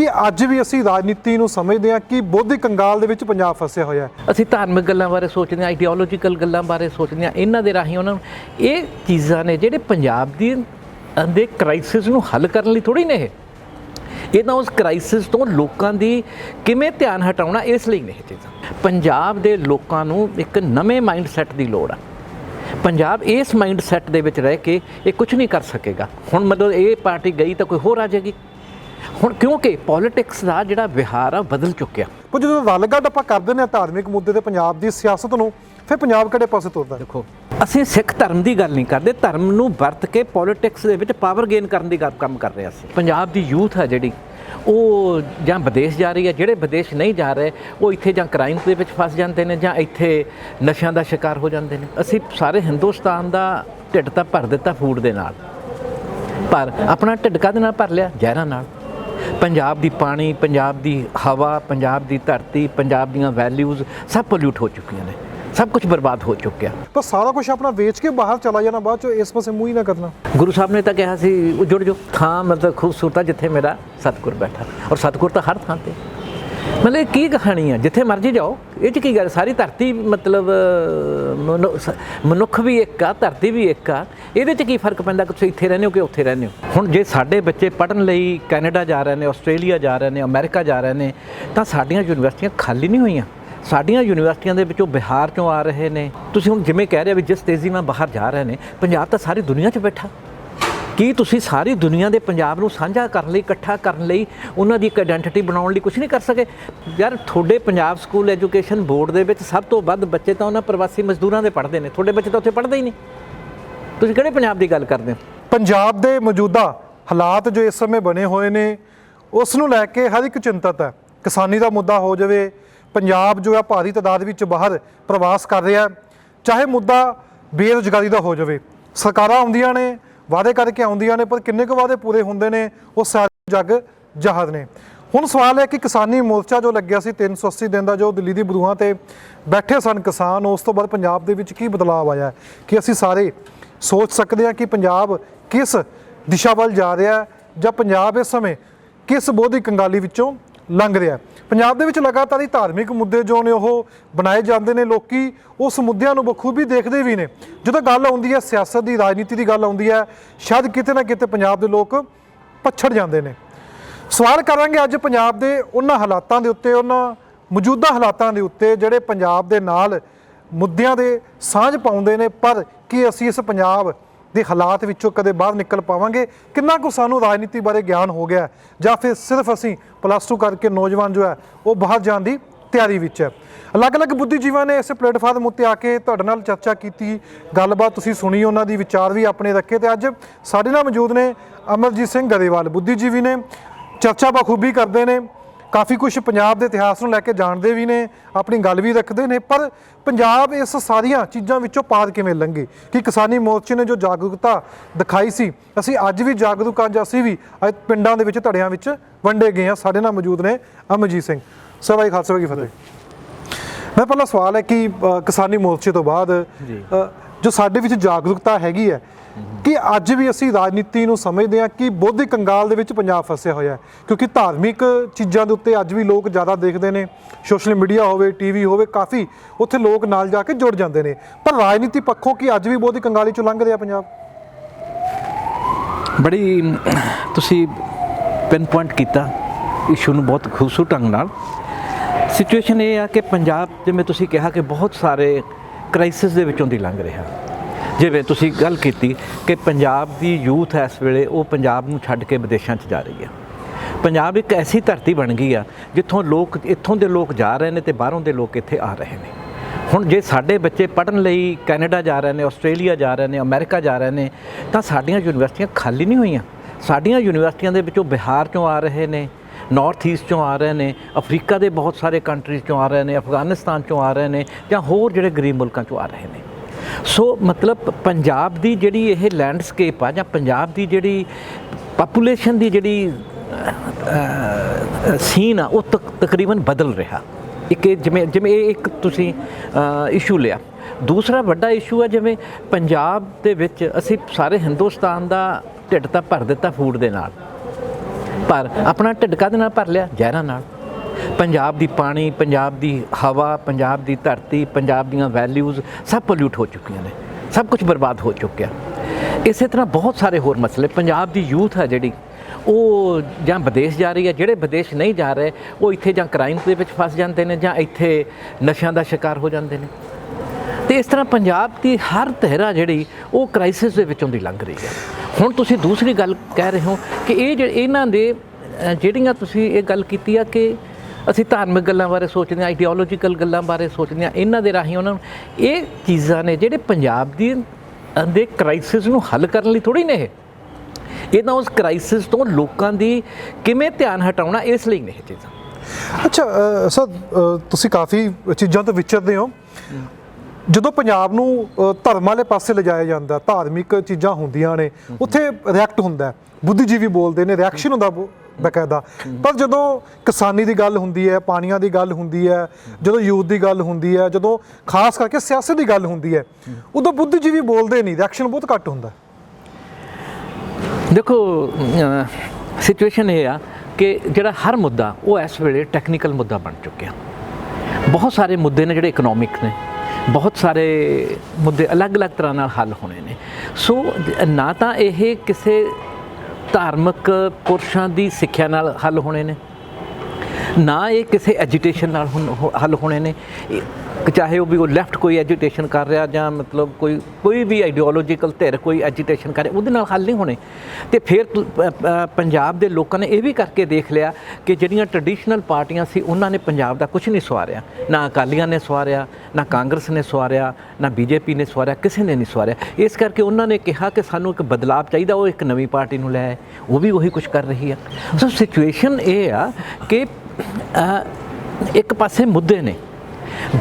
ਕਿ ਅੱਜ ਵੀ ਅਸੀਂ ਰਾਜਨੀਤੀ ਨੂੰ ਸਮਝਦੇ ਹਾਂ ਕਿ ਬੋਧੀ ਕੰਗਾਲ ਦੇ ਵਿੱਚ ਪੰਜਾਬ ਫਸਿਆ ਹੋਇਆ ਹੈ। ਅਸੀਂ ਧਾਰਮਿਕ ਗੱਲਾਂ ਬਾਰੇ ਸੋਚਦੇ ਹਾਂ ਆਈਡੀਓਲੋਜੀਕਲ ਗੱਲਾਂ ਬਾਰੇ ਸੋਚਦੇ ਹਾਂ, ਇਹਨਾਂ ਦੇ ਰਾਹੀਂ ਉਹਨਾਂ ਨੂੰ ਇਹ ਚੀਜ਼ਾਂ ਨੇ ਜਿਹੜੇ ਪੰਜਾਬ ਦੀ ਦੇ ਕ੍ਰਾਈਸਿਸ ਨੂੰ ਹੱਲ ਕਰਨ ਲਈ ਥੋੜੀ ਨੇ ਇਹ। ਇਹ ਤਾਂ ਉਸ ਕ੍ਰਾਈਸਿਸ ਤੋਂ ਲੋਕਾਂ ਦੀ ਕਿਵੇਂ ਧਿਆਨ ਹਟਾਉਣਾ, ਇਸ ਲਈ ਨਹੀਂ ਚੀਜ਼ਾਂ। ਪੰਜਾਬ ਦੇ ਲੋਕਾਂ ਨੂੰ ਇੱਕ ਨਵੇਂ ਮਾਈਂਡ ਦੀ ਲੋੜ ਆ। ਪੰਜਾਬ ਇਸ ਮਾਈਂਡ ਦੇ ਵਿੱਚ ਰਹਿ ਕੇ ਇਹ ਕੁਝ ਨਹੀਂ ਕਰ ਸਕੇਗਾ। ਹੁਣ ਮਤਲਬ ਇਹ ਪਾਰਟੀ ਗਈ ਤਾਂ ਕੋਈ ਹੋਰ ਆ ਜਾਏਗੀ। ਹੁਣ ਕਿਉਂਕਿ ਪੋਲਿਟਿਕਸ ਦਾ ਜਿਹੜਾ ਵਿਹਾਰ ਆ ਬਦਲ ਚੁੱਕਿਆ। ਪਰ ਜਦੋਂ ਰਲਗੱਡ ਆਪਾਂ ਕਰਦੇ ਨੇ ਧਾਰਮਿਕ ਮੁੱਦੇ ਤੇ ਪੰਜਾਬ ਦੀ ਸਿਆਸਤ ਨੂੰ ਫਿਰ ਪੰਜਾਬ ਕਿਹੜੇ ਪਾਸੇ ਤੁਰਦਾ ਦੇਖੋ ਅਸੀਂ ਸਿੱਖ ਧਰਮ ਦੀ ਗੱਲ ਨਹੀਂ ਕਰਦੇ ਧਰਮ ਨੂੰ ਵਰਤ ਕੇ ਪੋਲਿਟਿਕਸ ਦੇ ਵਿੱਚ ਪਾਵਰ ਗੇਨ ਕਰਨ ਦੀ ਗੱਲ ਕੰਮ ਕਰ ਰਿਹਾ ਸੀ ਪੰਜਾਬ ਦੀ ਯੂਥ ਹੈ ਜਿਹੜੀ ਉਹ ਜਾਂ ਵਿਦੇਸ਼ ਜਾ ਰਹੀ ਹੈ ਜਿਹੜੇ ਵਿਦੇਸ਼ ਨਹੀਂ ਜਾ ਰਹੇ ਉਹ ਇੱਥੇ ਜਾਂ ਕ੍ਰਾਈਮ ਦੇ ਵਿੱਚ ਫਸ ਜਾਂਦੇ ਨੇ ਜਾਂ ਇੱਥੇ ਨਸ਼ਿਆਂ ਦਾ ਸ਼ਿਕਾਰ ਹੋ ਜਾਂਦੇ ਨੇ। ਅਸੀਂ ਸਾਰੇ ਹਿੰਦੁਸਤਾਨ ਦਾ ਢਿੱਡ ਤਾਂ ਭਰ ਦਿੱਤਾ ਫੂਡ ਦੇ ਨਾਲ। ਪਰ ਆਪਣਾ ਢਿੱਡ ਕਾਹਦੇ ਨਾਲ ਭਰ ਲਿਆ? ਜ਼ਹਿਰਾਂ ਨਾਲ। ਪੰਜਾਬ ਦੀ ਪਾਣੀ ਪੰਜਾਬ ਦੀ ਹਵਾ ਪੰਜਾਬ ਦੀ ਧਰਤੀ ਪੰਜਾਬ ਦੀਆਂ ਵੈਲਿਊਜ਼ ਸਭ ਪੋਲਿਊਟ ਹੋ ਚੁੱਕੀਆਂ ਨੇ। ਸਭ ਕੁਝ ਬਰਬਾਦ ਹੋ ਚੁੱਕਿਆ। ਪਰ ਸਾਰਾ ਕੁਝ ਆਪਣਾ ਵੇਚ ਕੇ ਬਾਹਰ ਚਲਾ ਜਾਣਾ ਬਾਅਦ ਚ ਇਸ ਪਾਸੇ ਮੂੰਹ ਹੀ ਨਾ ਕਰਨਾ। ਗੁਰੂ ਸਾਹਿਬ ਨੇ ਤਾਂ ਕਿਹਾ ਸੀ ਉਜੜ ਜੋ ਥਾਂ ਮਤਲਬ ਖੂਬਸੂਰਤ ਜਿੱਥੇ ਮੇਰਾ ਸਤਿਗੁਰ ਬੈਠਾ। ਔਰ ਸਤਿਗੁਰ ਤਾਂ ਹਰ ਥਾਂ ਤੇ। ਮਤਲਬ ਇਹ ਕੀ ਕਹਾਣੀ ਆ? ਜਿੱਥੇ ਮਰਜ਼ੀ ਜਾਓ, ਇਹ ਚ ਕੀ ਗੱਲ? ਸਾਰੀ ਧਰਤੀ ਮਤਲਬ ਮਨੁ- ਸ- ਮਨੁੱਖ ਵੀ ਇੱਕ ਆ, ਧਰਤੀ ਵੀ ਇੱਕ ਆ। ਇਹਦੇ ਚ ਕੀ ਫ਼ਰਕ ਪੈਂਦਾ ਕਿ ਤੁਸੀਂ ਇੱਥੇ ਰਹਿੰਦੇ ਹੋ ਕਿ ਉੱਥੇ ਰਹਿੰਦੇ ਹੋ? ਹੁਣ ਜੇ ਸਾਡੇ ਬੱਚੇ ਪੜ੍ਹਨ ਲਈ ਕੈਨੇਡਾ ਜਾ ਰਹੇ ਨੇ, ਆਸਟ੍ਰੇਲੀਆ ਜਾ ਰਹੇ ਨੇ, ਅਮਰੀਕਾ ਜਾ ਰਹੇ ਨੇ, ਤਾਂ ਸਾਡੀਆਂ ਯੂਨੀਵਰਸਿਟੀਆਂ ਖਾਲੀ ਨਹੀਂ ਹੋਈਆਂ। ਸਾਡੀਆਂ ਯੂਨੀਵਰਸਿਟੀਆਂ ਦੇ ਵਿੱਚੋਂ ਬਿਹਾਰ ਚੋਂ ਆ ਰਹੇ ਨੇ। ਤੁਸੀਂ ਹੁਣ ਜਿਵੇਂ ਕਹਿ ਰਹੇ ਹੋ ਵੀ ਜਿਸ ਤੇਜ਼ੀ ਨਾਲ ਬਾਹਰ ਜਾ ਰਹੇ ਨੇ, ਪੰਜਾਬ ਤਾਂ ਸਾਰੀ ਦੁਨੀਆ 'ਚ ਬੈਠਾ। ਕੀ ਤੁਸੀਂ ਸਾਰੀ ਦੁਨੀਆ ਦੇ ਪੰਜਾਬ ਨੂੰ ਸਾਂਝਾ ਕਰਨ ਲਈ, ਇਕੱਠਾ ਕਰਨ ਲਈ ਉਹਨਾਂ ਦੀ ਇੱਕ ਆਇਡੈਂਟੀਟੀ ਬਣਾਉਣ ਲਈ ਕੁਝ ਨਹੀਂ ਕਰ ਸਕੇ? ਯਾਰ, ਤੁਹਾਡੇ ਪੰਜਾਬ ਸਕੂਲ ਐਜੂਕੇਸ਼ਨ ਬੋਰਡ ਦੇ ਵਿੱਚ ਸਭ ਤੋਂ ਵੱਧ ਬੱਚੇ ਤਾਂ ਉਹਨਾਂ ਪ੍ਰਵਾਸੀ ਮਜ਼ਦੂਰਾਂ ਦੇ ਪੜ੍ਹਦੇ ਨੇ। ਤੁਹਾਡੇ ਬੱਚੇ ਤਾਂ ਉੱਥੇ ਪੜ੍ਹਦੇ ਹੀ ਨਹੀਂ। ਤੁਸੀਂ ਕਿਹੜੇ ਪੰਜਾਬ ਦੀ ਗੱਲ ਕਰਦੇ ਹੋ? ਪੰਜਾਬ ਦੇ ਮੌਜੂਦਾ ਹਾਲਾਤ ਜੋ ਇਸ ਸਮੇਂ ਬਣੇ ਹੋਏ ਨੇ, ਉਸ ਨੂੰ ਲੈ ਕੇ ਹਰ ਇੱਕ ਚਿੰਤਤ ਹੈ। ਕਿਸਾਨੀ ਦਾ ਮੁੱਦਾ ਹੋ ਜਾਵੇ, ਪੰਜਾਬ ਜੋ ਹੈ ਭਾਰੀ ਤਾਦਾਦ ਵਿੱਚ ਬਾਹਰ ਪ੍ਰਵਾਸ ਕਰ ਰਿਹਾ ਚਾਹੇ ਮੁੱਦਾ ਬੇਰੁਜ਼ਗਾਰੀ ਦਾ ਹੋ ਜਾਵੇ। ਸਰਕਾਰਾਂ ਆਉਂਦੀਆਂ ਨੇ ਵਾਅਦੇ ਕਰਕੇ ਆਉਂਦੀਆਂ ਨੇ, ਪਰ ਕਿੰਨੇ ਕੁ ਵਾਅਦੇ ਪੂਰੇ ਹੁੰਦੇ ਨੇ, ਉਹ ਸਾਰੇ ਜੱਗ ਜਹਾਜ਼ ਨੇ। ਹੁਣ ਸਵਾਲ ਹੈ ਕਿ ਕਿਸਾਨੀ ਮੋਰਚਾ ਜੋ ਲੱਗਿਆ ਸੀ 380 ਦਿਨ ਦਾ, ਜੋ ਦਿੱਲੀ ਦੀ ਬਰੂਹਾਂ ਤੇ ਬੈਠੇ ਸਨ ਕਿਸਾਨ, ਉਸ ਤੋਂ ਬਾਅਦ ਪੰਜਾਬ ਦੇ ਵਿੱਚ ਕੀ ਬਦਲਾਅ ਆਇਆ? ਕਿ ਅਸੀਂ ਸਾਰੇ ਸੋਚ ਸਕਦੇ ਹਾਂ ਕਿ ਪੰਜਾਬ ਕਿਸ ਦਿਸ਼ਾ ਵੱਲ ਜਾ ਰਿਹਾ ਹੈ ਜਾਂ ਪੰਜਾਬ ਇਸ ਸਮੇਂ ਕਿਸ ਬੋਧੀ ਕੰਗਾਲੀ ਵਿੱਚੋਂ ਲੰਘ ਰਿਹਾ ਪੰਜਾਬ ਦੇ ਵਿੱਚ ਲਗਾਤਾਰ ਹੀ ਧਾਰਮਿਕ ਮੁੱਦੇ ਜੋ ਨੇ ਉਹ ਬਣਾਏ ਜਾਂਦੇ ਨੇ, ਲੋਕੀ ਉਸ ਮੁੱਦਿਆਂ ਨੂੰ ਬਖੂਬੀ ਦੇਖਦੇ ਵੀ ਨੇ। ਜਦੋਂ ਗੱਲ ਆਉਂਦੀ ਹੈ ਸਿਆਸਤ ਦੀ, ਰਾਜਨੀਤੀ ਦੀ ਗੱਲ ਆਉਂਦੀ ਹੈ, ਸ਼ਾਇਦ ਕਿਤੇ ਨਾ ਕਿਤੇ ਪੰਜਾਬ ਦੇ ਲੋਕ ਪਛੜ ਜਾਂਦੇ ਨੇ। ਸਵਾਲ ਕਰਾਂਗੇ ਅੱਜ ਪੰਜਾਬ ਦੇ ਉਹਨਾਂ ਹਾਲਾਤਾਂ ਦੇ ਉੱਤੇ, ਉਹਨਾਂ ਮੌਜੂਦਾ ਹਾਲਾਤਾਂ ਦੇ ਉੱਤੇ, ਜਿਹੜੇ ਪੰਜਾਬ ਦੇ ਨਾਲ ਮੁੱਦਿਆਂ ਦੇ ਸਾਂਝ ਪਾਉਂਦੇ ਨੇ, ਪਰ ਕੀ ਅਸੀਂ ਇਸ ਪੰਜਾਬ ਦੇ ਹਾਲਾਤ ਵਿੱਚੋਂ ਕਦੇ ਬਾਹਰ ਨਿਕਲ ਪਾਵਾਂਗੇ? ਕਿੰਨਾ ਕੁ ਸਾਨੂੰ ਰਾਜਨੀਤੀ ਬਾਰੇ ਗਿਆਨ ਹੋ ਗਿਆ ਜਾਂ ਫਿਰ ਸਿਰਫ ਅਸੀਂ ਪਲੱਸ 2 ਕਰਕੇ ਨੌਜਵਾਨ ਜੋ ਹੈ, ਉਹ ਬਾਹਰ ਜਾਣ ਦੀ ਤਿਆਰੀ ਵਿੱਚ ਹੈ? ਅਲੱਗ-ਅਲੱਗ ਬੁੱਧੀਜੀਵਾਂ ਨੇ ਇਸ ਪਲੇਟਫਾਰਮ ਉੱਤੇ ਆ ਕੇ ਤੁਹਾਡੇ ਨਾਲ ਚਰਚਾ ਕੀਤੀ, ਗੱਲਬਾਤ ਤੁਸੀਂ ਸੁਣੀ, ਉਹਨਾਂ ਦੀ ਵਿਚਾਰ ਵੀ ਆਪਣੇ ਰੱਖੇ ਤੇ ਅੱਜ ਸਾਡੇ ਨਾਲ ਮੌਜੂਦ ਨੇ ਅਮਰਜੀਤ ਸਿੰਘ ਗਰੇਵਾਲ, ਬੁੱਧੀਜੀਵੀ ਨੇ। ਚਰਚਾ ਬਖੂਬੀ ਕਰਦੇ ਨੇ। ਕਾਫੀ ਕੁਝ ਪੰਜਾਬ ਦੇ ਇਤਿਹਾਸ ਨੂੰ ਲੈ ਕੇ ਜਾਣਦੇ ਵੀ ਨੇ ਆਪਣੀ ਗੱਲ ਵੀ ਰੱਖਦੇ ਨੇ ਪਰ ਪੰਜਾਬ ਇਸ ਸਾਰੀਆਂ ਚੀਜ਼ਾਂ ਵਿੱਚੋਂ ਪਾਰ ਕਿਵੇਂ ਲੰਘੇ? ਕਿ ਕਿਸਾਨੀ ਮੋਰਚੇ ਨੇ ਜੋ ਜਾਗਰੂਕਤਾ ਦਿਖਾਈ ਸੀ ਅਸੀਂ ਅੱਜ ਵੀ ਜਾਗਰੂਕ ਹਾਂ ਜਾਂ ਅਸੀਂ ਵੀ ਅੱਜ ਪਿੰਡਾਂ ਦੇ ਵਿੱਚ ਧੜਿਆਂ ਵਿੱਚ ਵੰਡੇ ਗਏ ਹਾਂ। ਸਾਡੇ ਨਾਲ ਮੌਜੂਦ ਨੇ ਅਮਰਜੀਤ ਸਿੰਘ। ਸਰ ਭਾਈ ਖਾਲਸਾ ਕੀ ਫਤਿਹ। ਮੈਂ ਪਹਿਲਾ ਸਵਾਲ ਹੈ ਕਿ ਕਿਸਾਨੀ ਮੋਰਚੇ ਤੋਂ ਬਾਅਦ ਜੋ ਸਾਡੇ ਵਿੱਚ ਜਾਗਰੂਕਤਾ ਹੈਗੀ ਹੈ ਕਿ ਅੱਜ ਵੀ ਅਸੀਂ ਰਾਜਨੀਤੀ ਨੂੰ ਸਮਝਦੇ ਹਾਂ ਕਿ ਬੌਧਿਕ ਕੰਗਾਲ ਦੇ ਵਿੱਚ ਪੰਜਾਬ ਫਸਿਆ ਹੋਇਆ ਹੈ। ਕਿਉਂਕਿ ਧਾਰਮਿਕ ਚੀਜ਼ਾਂ ਦੇ ਉੱਤੇ ਅੱਜ ਵੀ ਲੋਕ ਜ਼ਿਆਦਾ ਦੇਖਦੇ ਨੇ। ਸੋਸ਼ਲ ਮੀਡੀਆ ਹੋਵੇ ਟੀਵੀ ਹੋਵੇ, ਕਾਫੀ ਉੱਥੇ ਲੋਕ ਨਾਲ ਜਾ ਕੇ ਜੁੜ ਜਾਂਦੇ ਨੇ। ਪਰ ਰਾਜਨੀਤੀ ਪੱਖੋਂ ਕੀ ਅੱਜ ਵੀ ਬੌਧਿਕ ਕੰਗਾਲੀ ਚੋਂ ਲੰਘ ਰਿਹਾ ਪੰਜਾਬ? ਬੜੀ, ਤੁਸੀਂ ਪਿਨ ਪੁਆਇੰਟ ਕੀਤਾ ਇਸ਼ੂ ਨੂੰ ਬਹੁਤ ਖੂਬਸੂਰਤ ਢੰਗ ਨਾਲ। ਸਿਚੁਏਸ਼ਨ ਇਹ ਆ ਕਿ ਪੰਜਾਬ ਜਿਵੇਂ ਤੁਸੀਂ ਕਿਹਾ ਕਿ ਬਹੁਤ ਸਾਰੇ ਕ੍ਰਾਈਸਿਸ ਦੇ ਵਿੱਚੋਂ ਦੀ ਲੰਘ ਰਿਹਾ। ਜਿਵੇਂ ਤੁਸੀਂ ਗੱਲ ਕੀਤੀ ਕਿ ਪੰਜਾਬ ਦੀ ਯੂਥ ਇਸ ਵੇਲੇ ਉਹ ਪੰਜਾਬ ਨੂੰ ਛੱਡ ਕੇ ਵਿਦੇਸ਼ਾਂ 'ਚ ਜਾ ਰਹੀ ਹੈ। ਪੰਜਾਬ ਇੱਕ ਐਸੀ ਧਰਤੀ ਬਣ ਗਈ ਆ ਜਿੱਥੋਂ ਲੋਕ ਇੱਥੋਂ ਦੇ ਲੋਕ ਜਾ ਰਹੇ ਨੇ ਤੇ ਬਾਹਰੋਂ ਦੇ ਲੋਕ ਇੱਥੇ ਆ ਰਹੇ ਨੇ। ਹੁਣ ਜੇ ਸਾਡੇ ਬੱਚੇ ਪੜ੍ਹਨ ਲਈ ਕੈਨੇਡਾ ਜਾ ਰਹੇ ਨੇ, ਆਸਟ੍ਰੇਲੀਆ ਜਾ ਰਹੇ ਨੇ, ਅਮਰੀਕਾ ਜਾ ਰਹੇ ਨੇ, ਤਾਂ ਸਾਡੀਆਂ ਯੂਨੀਵਰਸਿਟੀਆਂ ਖਾਲੀ ਨਹੀਂ ਹੋਈਆਂ। ਸਾਡੀਆਂ ਯੂਨੀਵਰਸਿਟੀਆਂ ਦੇ ਵਿੱਚੋਂ ਬਿਹਾਰ ਚੋਂ ਆ ਰਹੇ ਨੇ ਨਾਰਥ ਈਸਟ ਚੋਂ ਆ ਰਹੇ ਨੇ ਅਫਰੀਕਾ ਦੇ ਬਹੁਤ ਸਾਰੇ ਕੰਟਰੀਜ਼ ਚੋਂ ਆ ਰਹੇ ਨੇ ਅਫਗਾਨਿਸਤਾਨ ਚੋਂ ਆ ਰਹੇ ਨੇ ਜਾਂ ਹੋਰ ਜਿਹੜੇ ਗਰੀਬ ਮੁਲਕਾਂ ਚੋਂ ਆ ਰਹੇ ਨੇ। ਸੋ ਮਤਲਬ ਪੰਜਾਬ ਦੀ ਜਿਹੜੀ ਇਹ ਲੈਂਡਸਕੇਪ ਆ ਜਾਂ ਪੰਜਾਬ ਦੀ ਜਿਹੜੀ ਪਾਪੂਲੇਸ਼ਨ ਦੀ ਜਿਹੜੀ ਸੀਨ ਆ, ਉਹ ਤਕ- ਤਕਰੀਬਨ ਬਦਲ ਰਿਹਾ। ਇੱਕ ਇਹ ਜਿਵੇਂ ਜਿਵੇਂ ਇਹ ਇੱਕ ਤੁਸੀਂ ਇਸ਼ੂ ਲਿਆ। ਦੂਸਰਾ ਵੱਡਾ ਇਸ਼ੂ ਹੈ ਜਿਵੇਂ ਪੰਜਾਬ ਦੇ ਵਿੱਚ ਅਸੀਂ ਸਾਰੇ ਹਿੰਦੁਸਤਾਨ ਦਾ ਢਿੱਡ ਤਾਂ ਭਰ ਦਿੱਤਾ ਫੂਡ ਦੇ ਨਾਲ। ਪਰ ਆਪਣਾ ਢਿੱਡ ਕਾਹਦੇ ਨਾਲ ਭਰ ਲਿਆ? ਜ਼ਹਿਰਾਂ ਨਾਲ। ਪੰਜਾਬ ਦੀ ਪਾਣੀ, ਪੰਜਾਬ ਦੀ ਹਵਾ, ਪੰਜਾਬ ਦੀ ਧਰਤੀ, ਪੰਜਾਬ ਦੀਆਂ ਵੈਲਿਊਜ਼ ਸਭ ਪੋਲਿਊਟ ਹੋ ਚੁੱਕੀਆਂ ਨੇ। ਸਭ ਕੁਝ ਬਰਬਾਦ ਹੋ ਚੁੱਕਿਆ। ਇਸੇ ਤਰ੍ਹਾਂ ਬਹੁਤ ਸਾਰੇ ਹੋਰ ਮਸਲੇ, ਪੰਜਾਬ ਦੀ ਯੂਥ ਹੈ ਜਿਹੜੀ, ਉਹ ਜਾਂ ਵਿਦੇਸ਼ ਜਾ ਰਹੀ ਹੈ, ਜਿਹੜੇ ਵਿਦੇਸ਼ ਨਹੀਂ ਜਾ ਰਹੇ, ਉਹ ਇੱਥੇ ਜਾਂ ਕ੍ਰਾਈਮ ਦੇ ਵਿੱਚ ਫਸ ਜਾਂਦੇ ਨੇ ਜਾਂ ਇੱਥੇ ਨਸ਼ਿਆਂ ਦਾ ਸ਼ਿਕਾਰ ਹੋ ਜਾਂਦੇ ਨੇ। ਤੇ ਇਸ ਤਰ੍ਹਾਂ ਪੰਜਾਬ ਦੀ ਹਰ ਧਿਰਾ ਜਿਹੜੀ, ਉਹ ਕ੍ਰਾਈਸਿਸ ਦੇ ਵਿੱਚੋਂ ਦੀ ਲੰਘ ਰਹੀ ਹੈ। ਹੁਣ ਤੁਸੀਂ ਦੂਸਰੀ ਗੱਲ ਕਹਿ ਰਹੇ ਹੋ ਕਿ ਇਹ ਜਿਹੜੇ, ਇਹਨਾਂ ਦੇ ਜਿਹੜੀਆਂ ਤੁਸੀਂ ਇਹ ਗੱਲ ਕੀਤੀ ਆ ਕਿ ਅਸੀਂ ਧਾਰਮਿਕ ਗੱਲਾਂ ਬਾਰੇ ਸੋਚਦੇ ਹਾਂ ਆਈਡੀਓਲੋਜੀਕਲ ਗੱਲਾਂ ਬਾਰੇ ਸੋਚਦੇ ਹਾਂ, ਇਹਨਾਂ ਦੇ ਰਾਹੀਂ ਉਹਨਾਂ ਨੂੰ ਇਹ ਚੀਜ਼ਾਂ ਨੇ ਜਿਹੜੇ ਪੰਜਾਬ ਦੀ ਦੇ ਕ੍ਰਾਈਸਿਸ ਨੂੰ ਹੱਲ ਕਰਨ ਲਈ ਥੋੜੀ ਨੇ ਇਹ। ਇਹ ਤਾਂ ਉਸ ਕ੍ਰਾਈਸਿਸ ਤੋਂ ਲੋਕਾਂ ਦੀ ਕਿਵੇਂ ਧਿਆਨ ਹਟਾਉਣਾ, ਇਸ ਲਈ ਨੇ ਇਹ ਚੀਜ਼ਾਂ। ਅੱਛਾ ਸਰ ਤੁਸੀਂ ਕਾਫੀ ਚੀਜ਼ਾਂ ਤੋਂ ਵਿਚਰਦੇ ਹੋ। ਜਦੋਂ ਪੰਜਾਬ ਨੂੰ ਧਰਮ ਵਾਲੇ ਪਾਸੇ ਲਿਜਾਇਆ ਜਾਂਦਾ, ਧਾਰਮਿਕ ਚੀਜ਼ਾਂ ਹੁੰਦੀਆਂ ਨੇ, ਉੱਥੇ ਰਿਐਕਟ ਹੁੰਦਾ ਬੁੱਧੀਜੀਵੀ ਬੋਲਦੇ ਨੇ ਰਿਐਕਸ਼ਨ ਹੁੰਦਾ ਬ- ਬਕਾਇਦਾ। ਪਰ ਜਦੋਂ ਕਿਸਾਨੀ ਦੀ ਗੱਲ ਹੁੰਦੀ ਹੈ, ਪਾਣੀਆਂ ਦੀ ਗੱਲ ਹੁੰਦੀ ਹੈ, ਜਦੋਂ ਯੂਥ ਦੀ ਗੱਲ ਹੁੰਦੀ ਹੈ, ਜਦੋਂ ਖਾਸ ਕਰਕੇ ਸਿਆਸਤ ਦੀ ਗੱਲ ਹੁੰਦੀ ਹੈ, ਉਦੋਂ ਬੁੱਧੀਜੀਵੀ ਬੋਲਦੇ ਨਹੀਂ ਰਿਐਕਸ਼ਨ ਬਹੁਤ ਘੱਟ ਹੁੰਦਾ। ਦੇਖੋ ਸਿਚੁਏਸ਼ਨ ਇਹ ਆ ਕਿ ਜਿਹੜਾ ਹਰ ਮੁੱਦਾ, ਉਹ ਇਸ ਵੇਲੇ ਟੈਕਨੀਕਲ ਮੁੱਦਾ ਬਣ ਚੁੱਕਿਆ। ਬਹੁਤ ਸਾਰੇ ਮੁੱਦੇ ਨੇ ਜਿਹੜੇ ਇਕਨੋਮਿਕ ਨੇ। ਬਹੁਤ ਸਾਰੇ ਮੁੱਦੇ ਅਲੱਗ-ਅਲੱਗ ਤਰ੍ਹਾਂ ਨਾਲ ਹੱਲ ਹੋਣੇ ਨੇ। ਸੋ ਨਾ ਤਾਂ ਇਹ ਕਿਸੇ ਧਾਰਮਿਕ ਪੁਰਸ਼ਾਂ ਦੀ ਸਿੱਖਿਆ ਨਾਲ ਹੱਲ ਹੋਣੇ ਨੇ। ਨਾ ਇਹ ਕਿਸੇ ਐਜੀਟੇਸ਼ਨ ਨਾਲ ਹੁਣ ਹੋ- ਹੱਲ ਹੋਣੇ ਨੇ। ਕਿ ਚਾਹੇ ਉਹ ਵੀ ਉਹ ਲੈਫਟ ਕੋਈ ਐਜੀਟੇਸ਼ਨ ਕਰ ਰਿਹਾ ਜਾਂ ਮਤਲਬ ਕੋਈ ਕੋਈ ਵੀ ਆਈਡੀਓਲੋਜੀਕਲ ਧਿਰ ਕੋਈ ਐਜੀਟੇਸ਼ਨ ਕਰ ਰਿਹਾ, ਉਹਦੇ ਨਾਲ ਹੱਲ ਨਹੀਂ ਹੋਣੇ। ਤੇ ਫਿਰ ਪੰਜਾਬ ਦੇ ਲੋਕਾਂ ਨੇ ਇਹ ਵੀ ਕਰਕੇ ਦੇਖ ਲਿਆ ਕਿ ਜਿਹੜੀਆਂ ਟ੍ਰੈਡੀਸ਼ਨਲ ਪਾਰਟੀਆਂ ਸੀ, ਉਹਨਾਂ ਨੇ ਪੰਜਾਬ ਦਾ ਕੁਝ ਨਹੀਂ ਸਵਾਰਿਆ। ਨਾ ਅਕਾਲੀਆਂ ਨੇ ਸਵਾਰਿਆ, ਨਾ ਕਾਂਗਰਸ ਨੇ ਸਵਾਰਿਆ, ਨਾ ਬੀਜੇਪੀ ਨੇ ਸਵਾਰਿਆ, ਕਿਸੇ ਨੇ ਨਹੀਂ ਸਵਾਰਿਆ। ਇਸ ਕਰਕੇ ਉਹਨਾਂ ਨੇ ਕਿਹਾ ਕਿ ਸਾਨੂੰ ਇੱਕ ਬਦਲਾਅ ਚਾਹੀਦਾ, ਉਹ ਇੱਕ ਨਵੀਂ ਪਾਰਟੀ ਨੂੰ ਲੈ ਆਏ। ਉਹ ਵੀ ਉਹੀ ਕੁਝ ਕਰ ਰਹੀ ਆ। ਸੋ ਸਿਚੁਏਸ਼ਨ ਇਹ ਆ ਕਿ ਇੱਕ ਪਾਸੇ ਮੁੱਦੇ ਨੇ।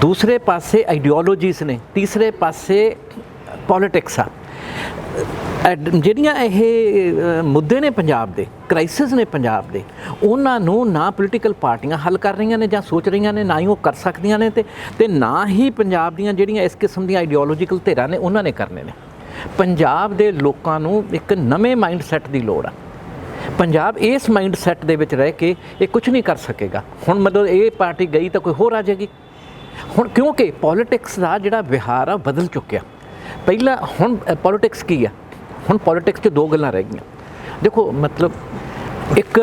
ਦੂਸਰੇ ਪਾਸੇ ਆਈਡੀਓਲੋਜੀਜ਼ ਨੇ, ਤੀਸਰੇ ਪਾਸੇ ਪੋਲਿਟਿਕਸ ਆ। ਜਿਹੜੀਆਂ ਇਹ ਮੁੱਦੇ ਨੇ ਪੰਜਾਬ ਦੇ ਕ੍ਰਾਈਸਿਸ ਨੇ ਪੰਜਾਬ ਦੇ, ਉਹਨਾਂ ਨੂੰ ਨਾ ਪੋਲੀਟੀਕਲ ਪਾਰਟੀਆਂ ਹੱਲ ਕਰ ਰਹੀਆਂ ਨੇ ਜਾਂ ਸੋਚ ਰਹੀਆਂ ਨੇ, ਨਾ ਹੀ ਉਹ ਕਰ ਸਕਦੀਆਂ ਨੇ ਤੇ ਤੇ ਨਾ ਹੀ ਪੰਜਾਬ ਦੀਆਂ ਜਿਹੜੀਆਂ ਇਸ ਕਿਸਮ ਦੀਆਂ ਆਈਡੀਓਲੋਜੀਕਲ ਧਿਰਾਂ ਨੇ, ਉਹਨਾਂ ਨੇ ਕਰਨੇ ਨੇ। ਪੰਜਾਬ ਦੇ ਲੋਕਾਂ ਨੂੰ ਇੱਕ ਨਵੇਂ ਮਾਈਂਡਸੈੱਟ ਦੀ ਲੋੜ ਆ। ਪੰਜਾਬ ਇਸ ਮਾਈਂਡਸੈੱਟ ਦੇ ਵਿੱਚ ਰਹਿ ਕੇ ਇਹ ਕੁਝ ਨਹੀਂ ਕਰ ਸਕੇਗਾ। ਹੁਣ ਮਤਲਬ ਇਹ ਪਾਰਟੀ ਗਈ ਤਾਂ ਕੋਈ ਹੋਰ ਆ ਜਾਏਗੀ। ਹੁਣ ਕਿਉਂਕਿ ਪੋਲਿਟਿਕਸ ਦਾ ਜਿਹੜਾ ਵਿਹਾਰ ਆ ਬਦਲ ਚੁੱਕਿਆ। ਪਹਿਲਾਂ ਹੁਣ ਪੋਲਿਟਿਕਸ ਕੀ ਆ? ਹੁਣ ਪੋਲਿਟਿਕਸ 'ਚ ਦੋ ਗੱਲਾਂ ਰਹਿ ਗਈਆਂ। ਦੇਖੋ, ਮਤਲਬ ਇੱਕ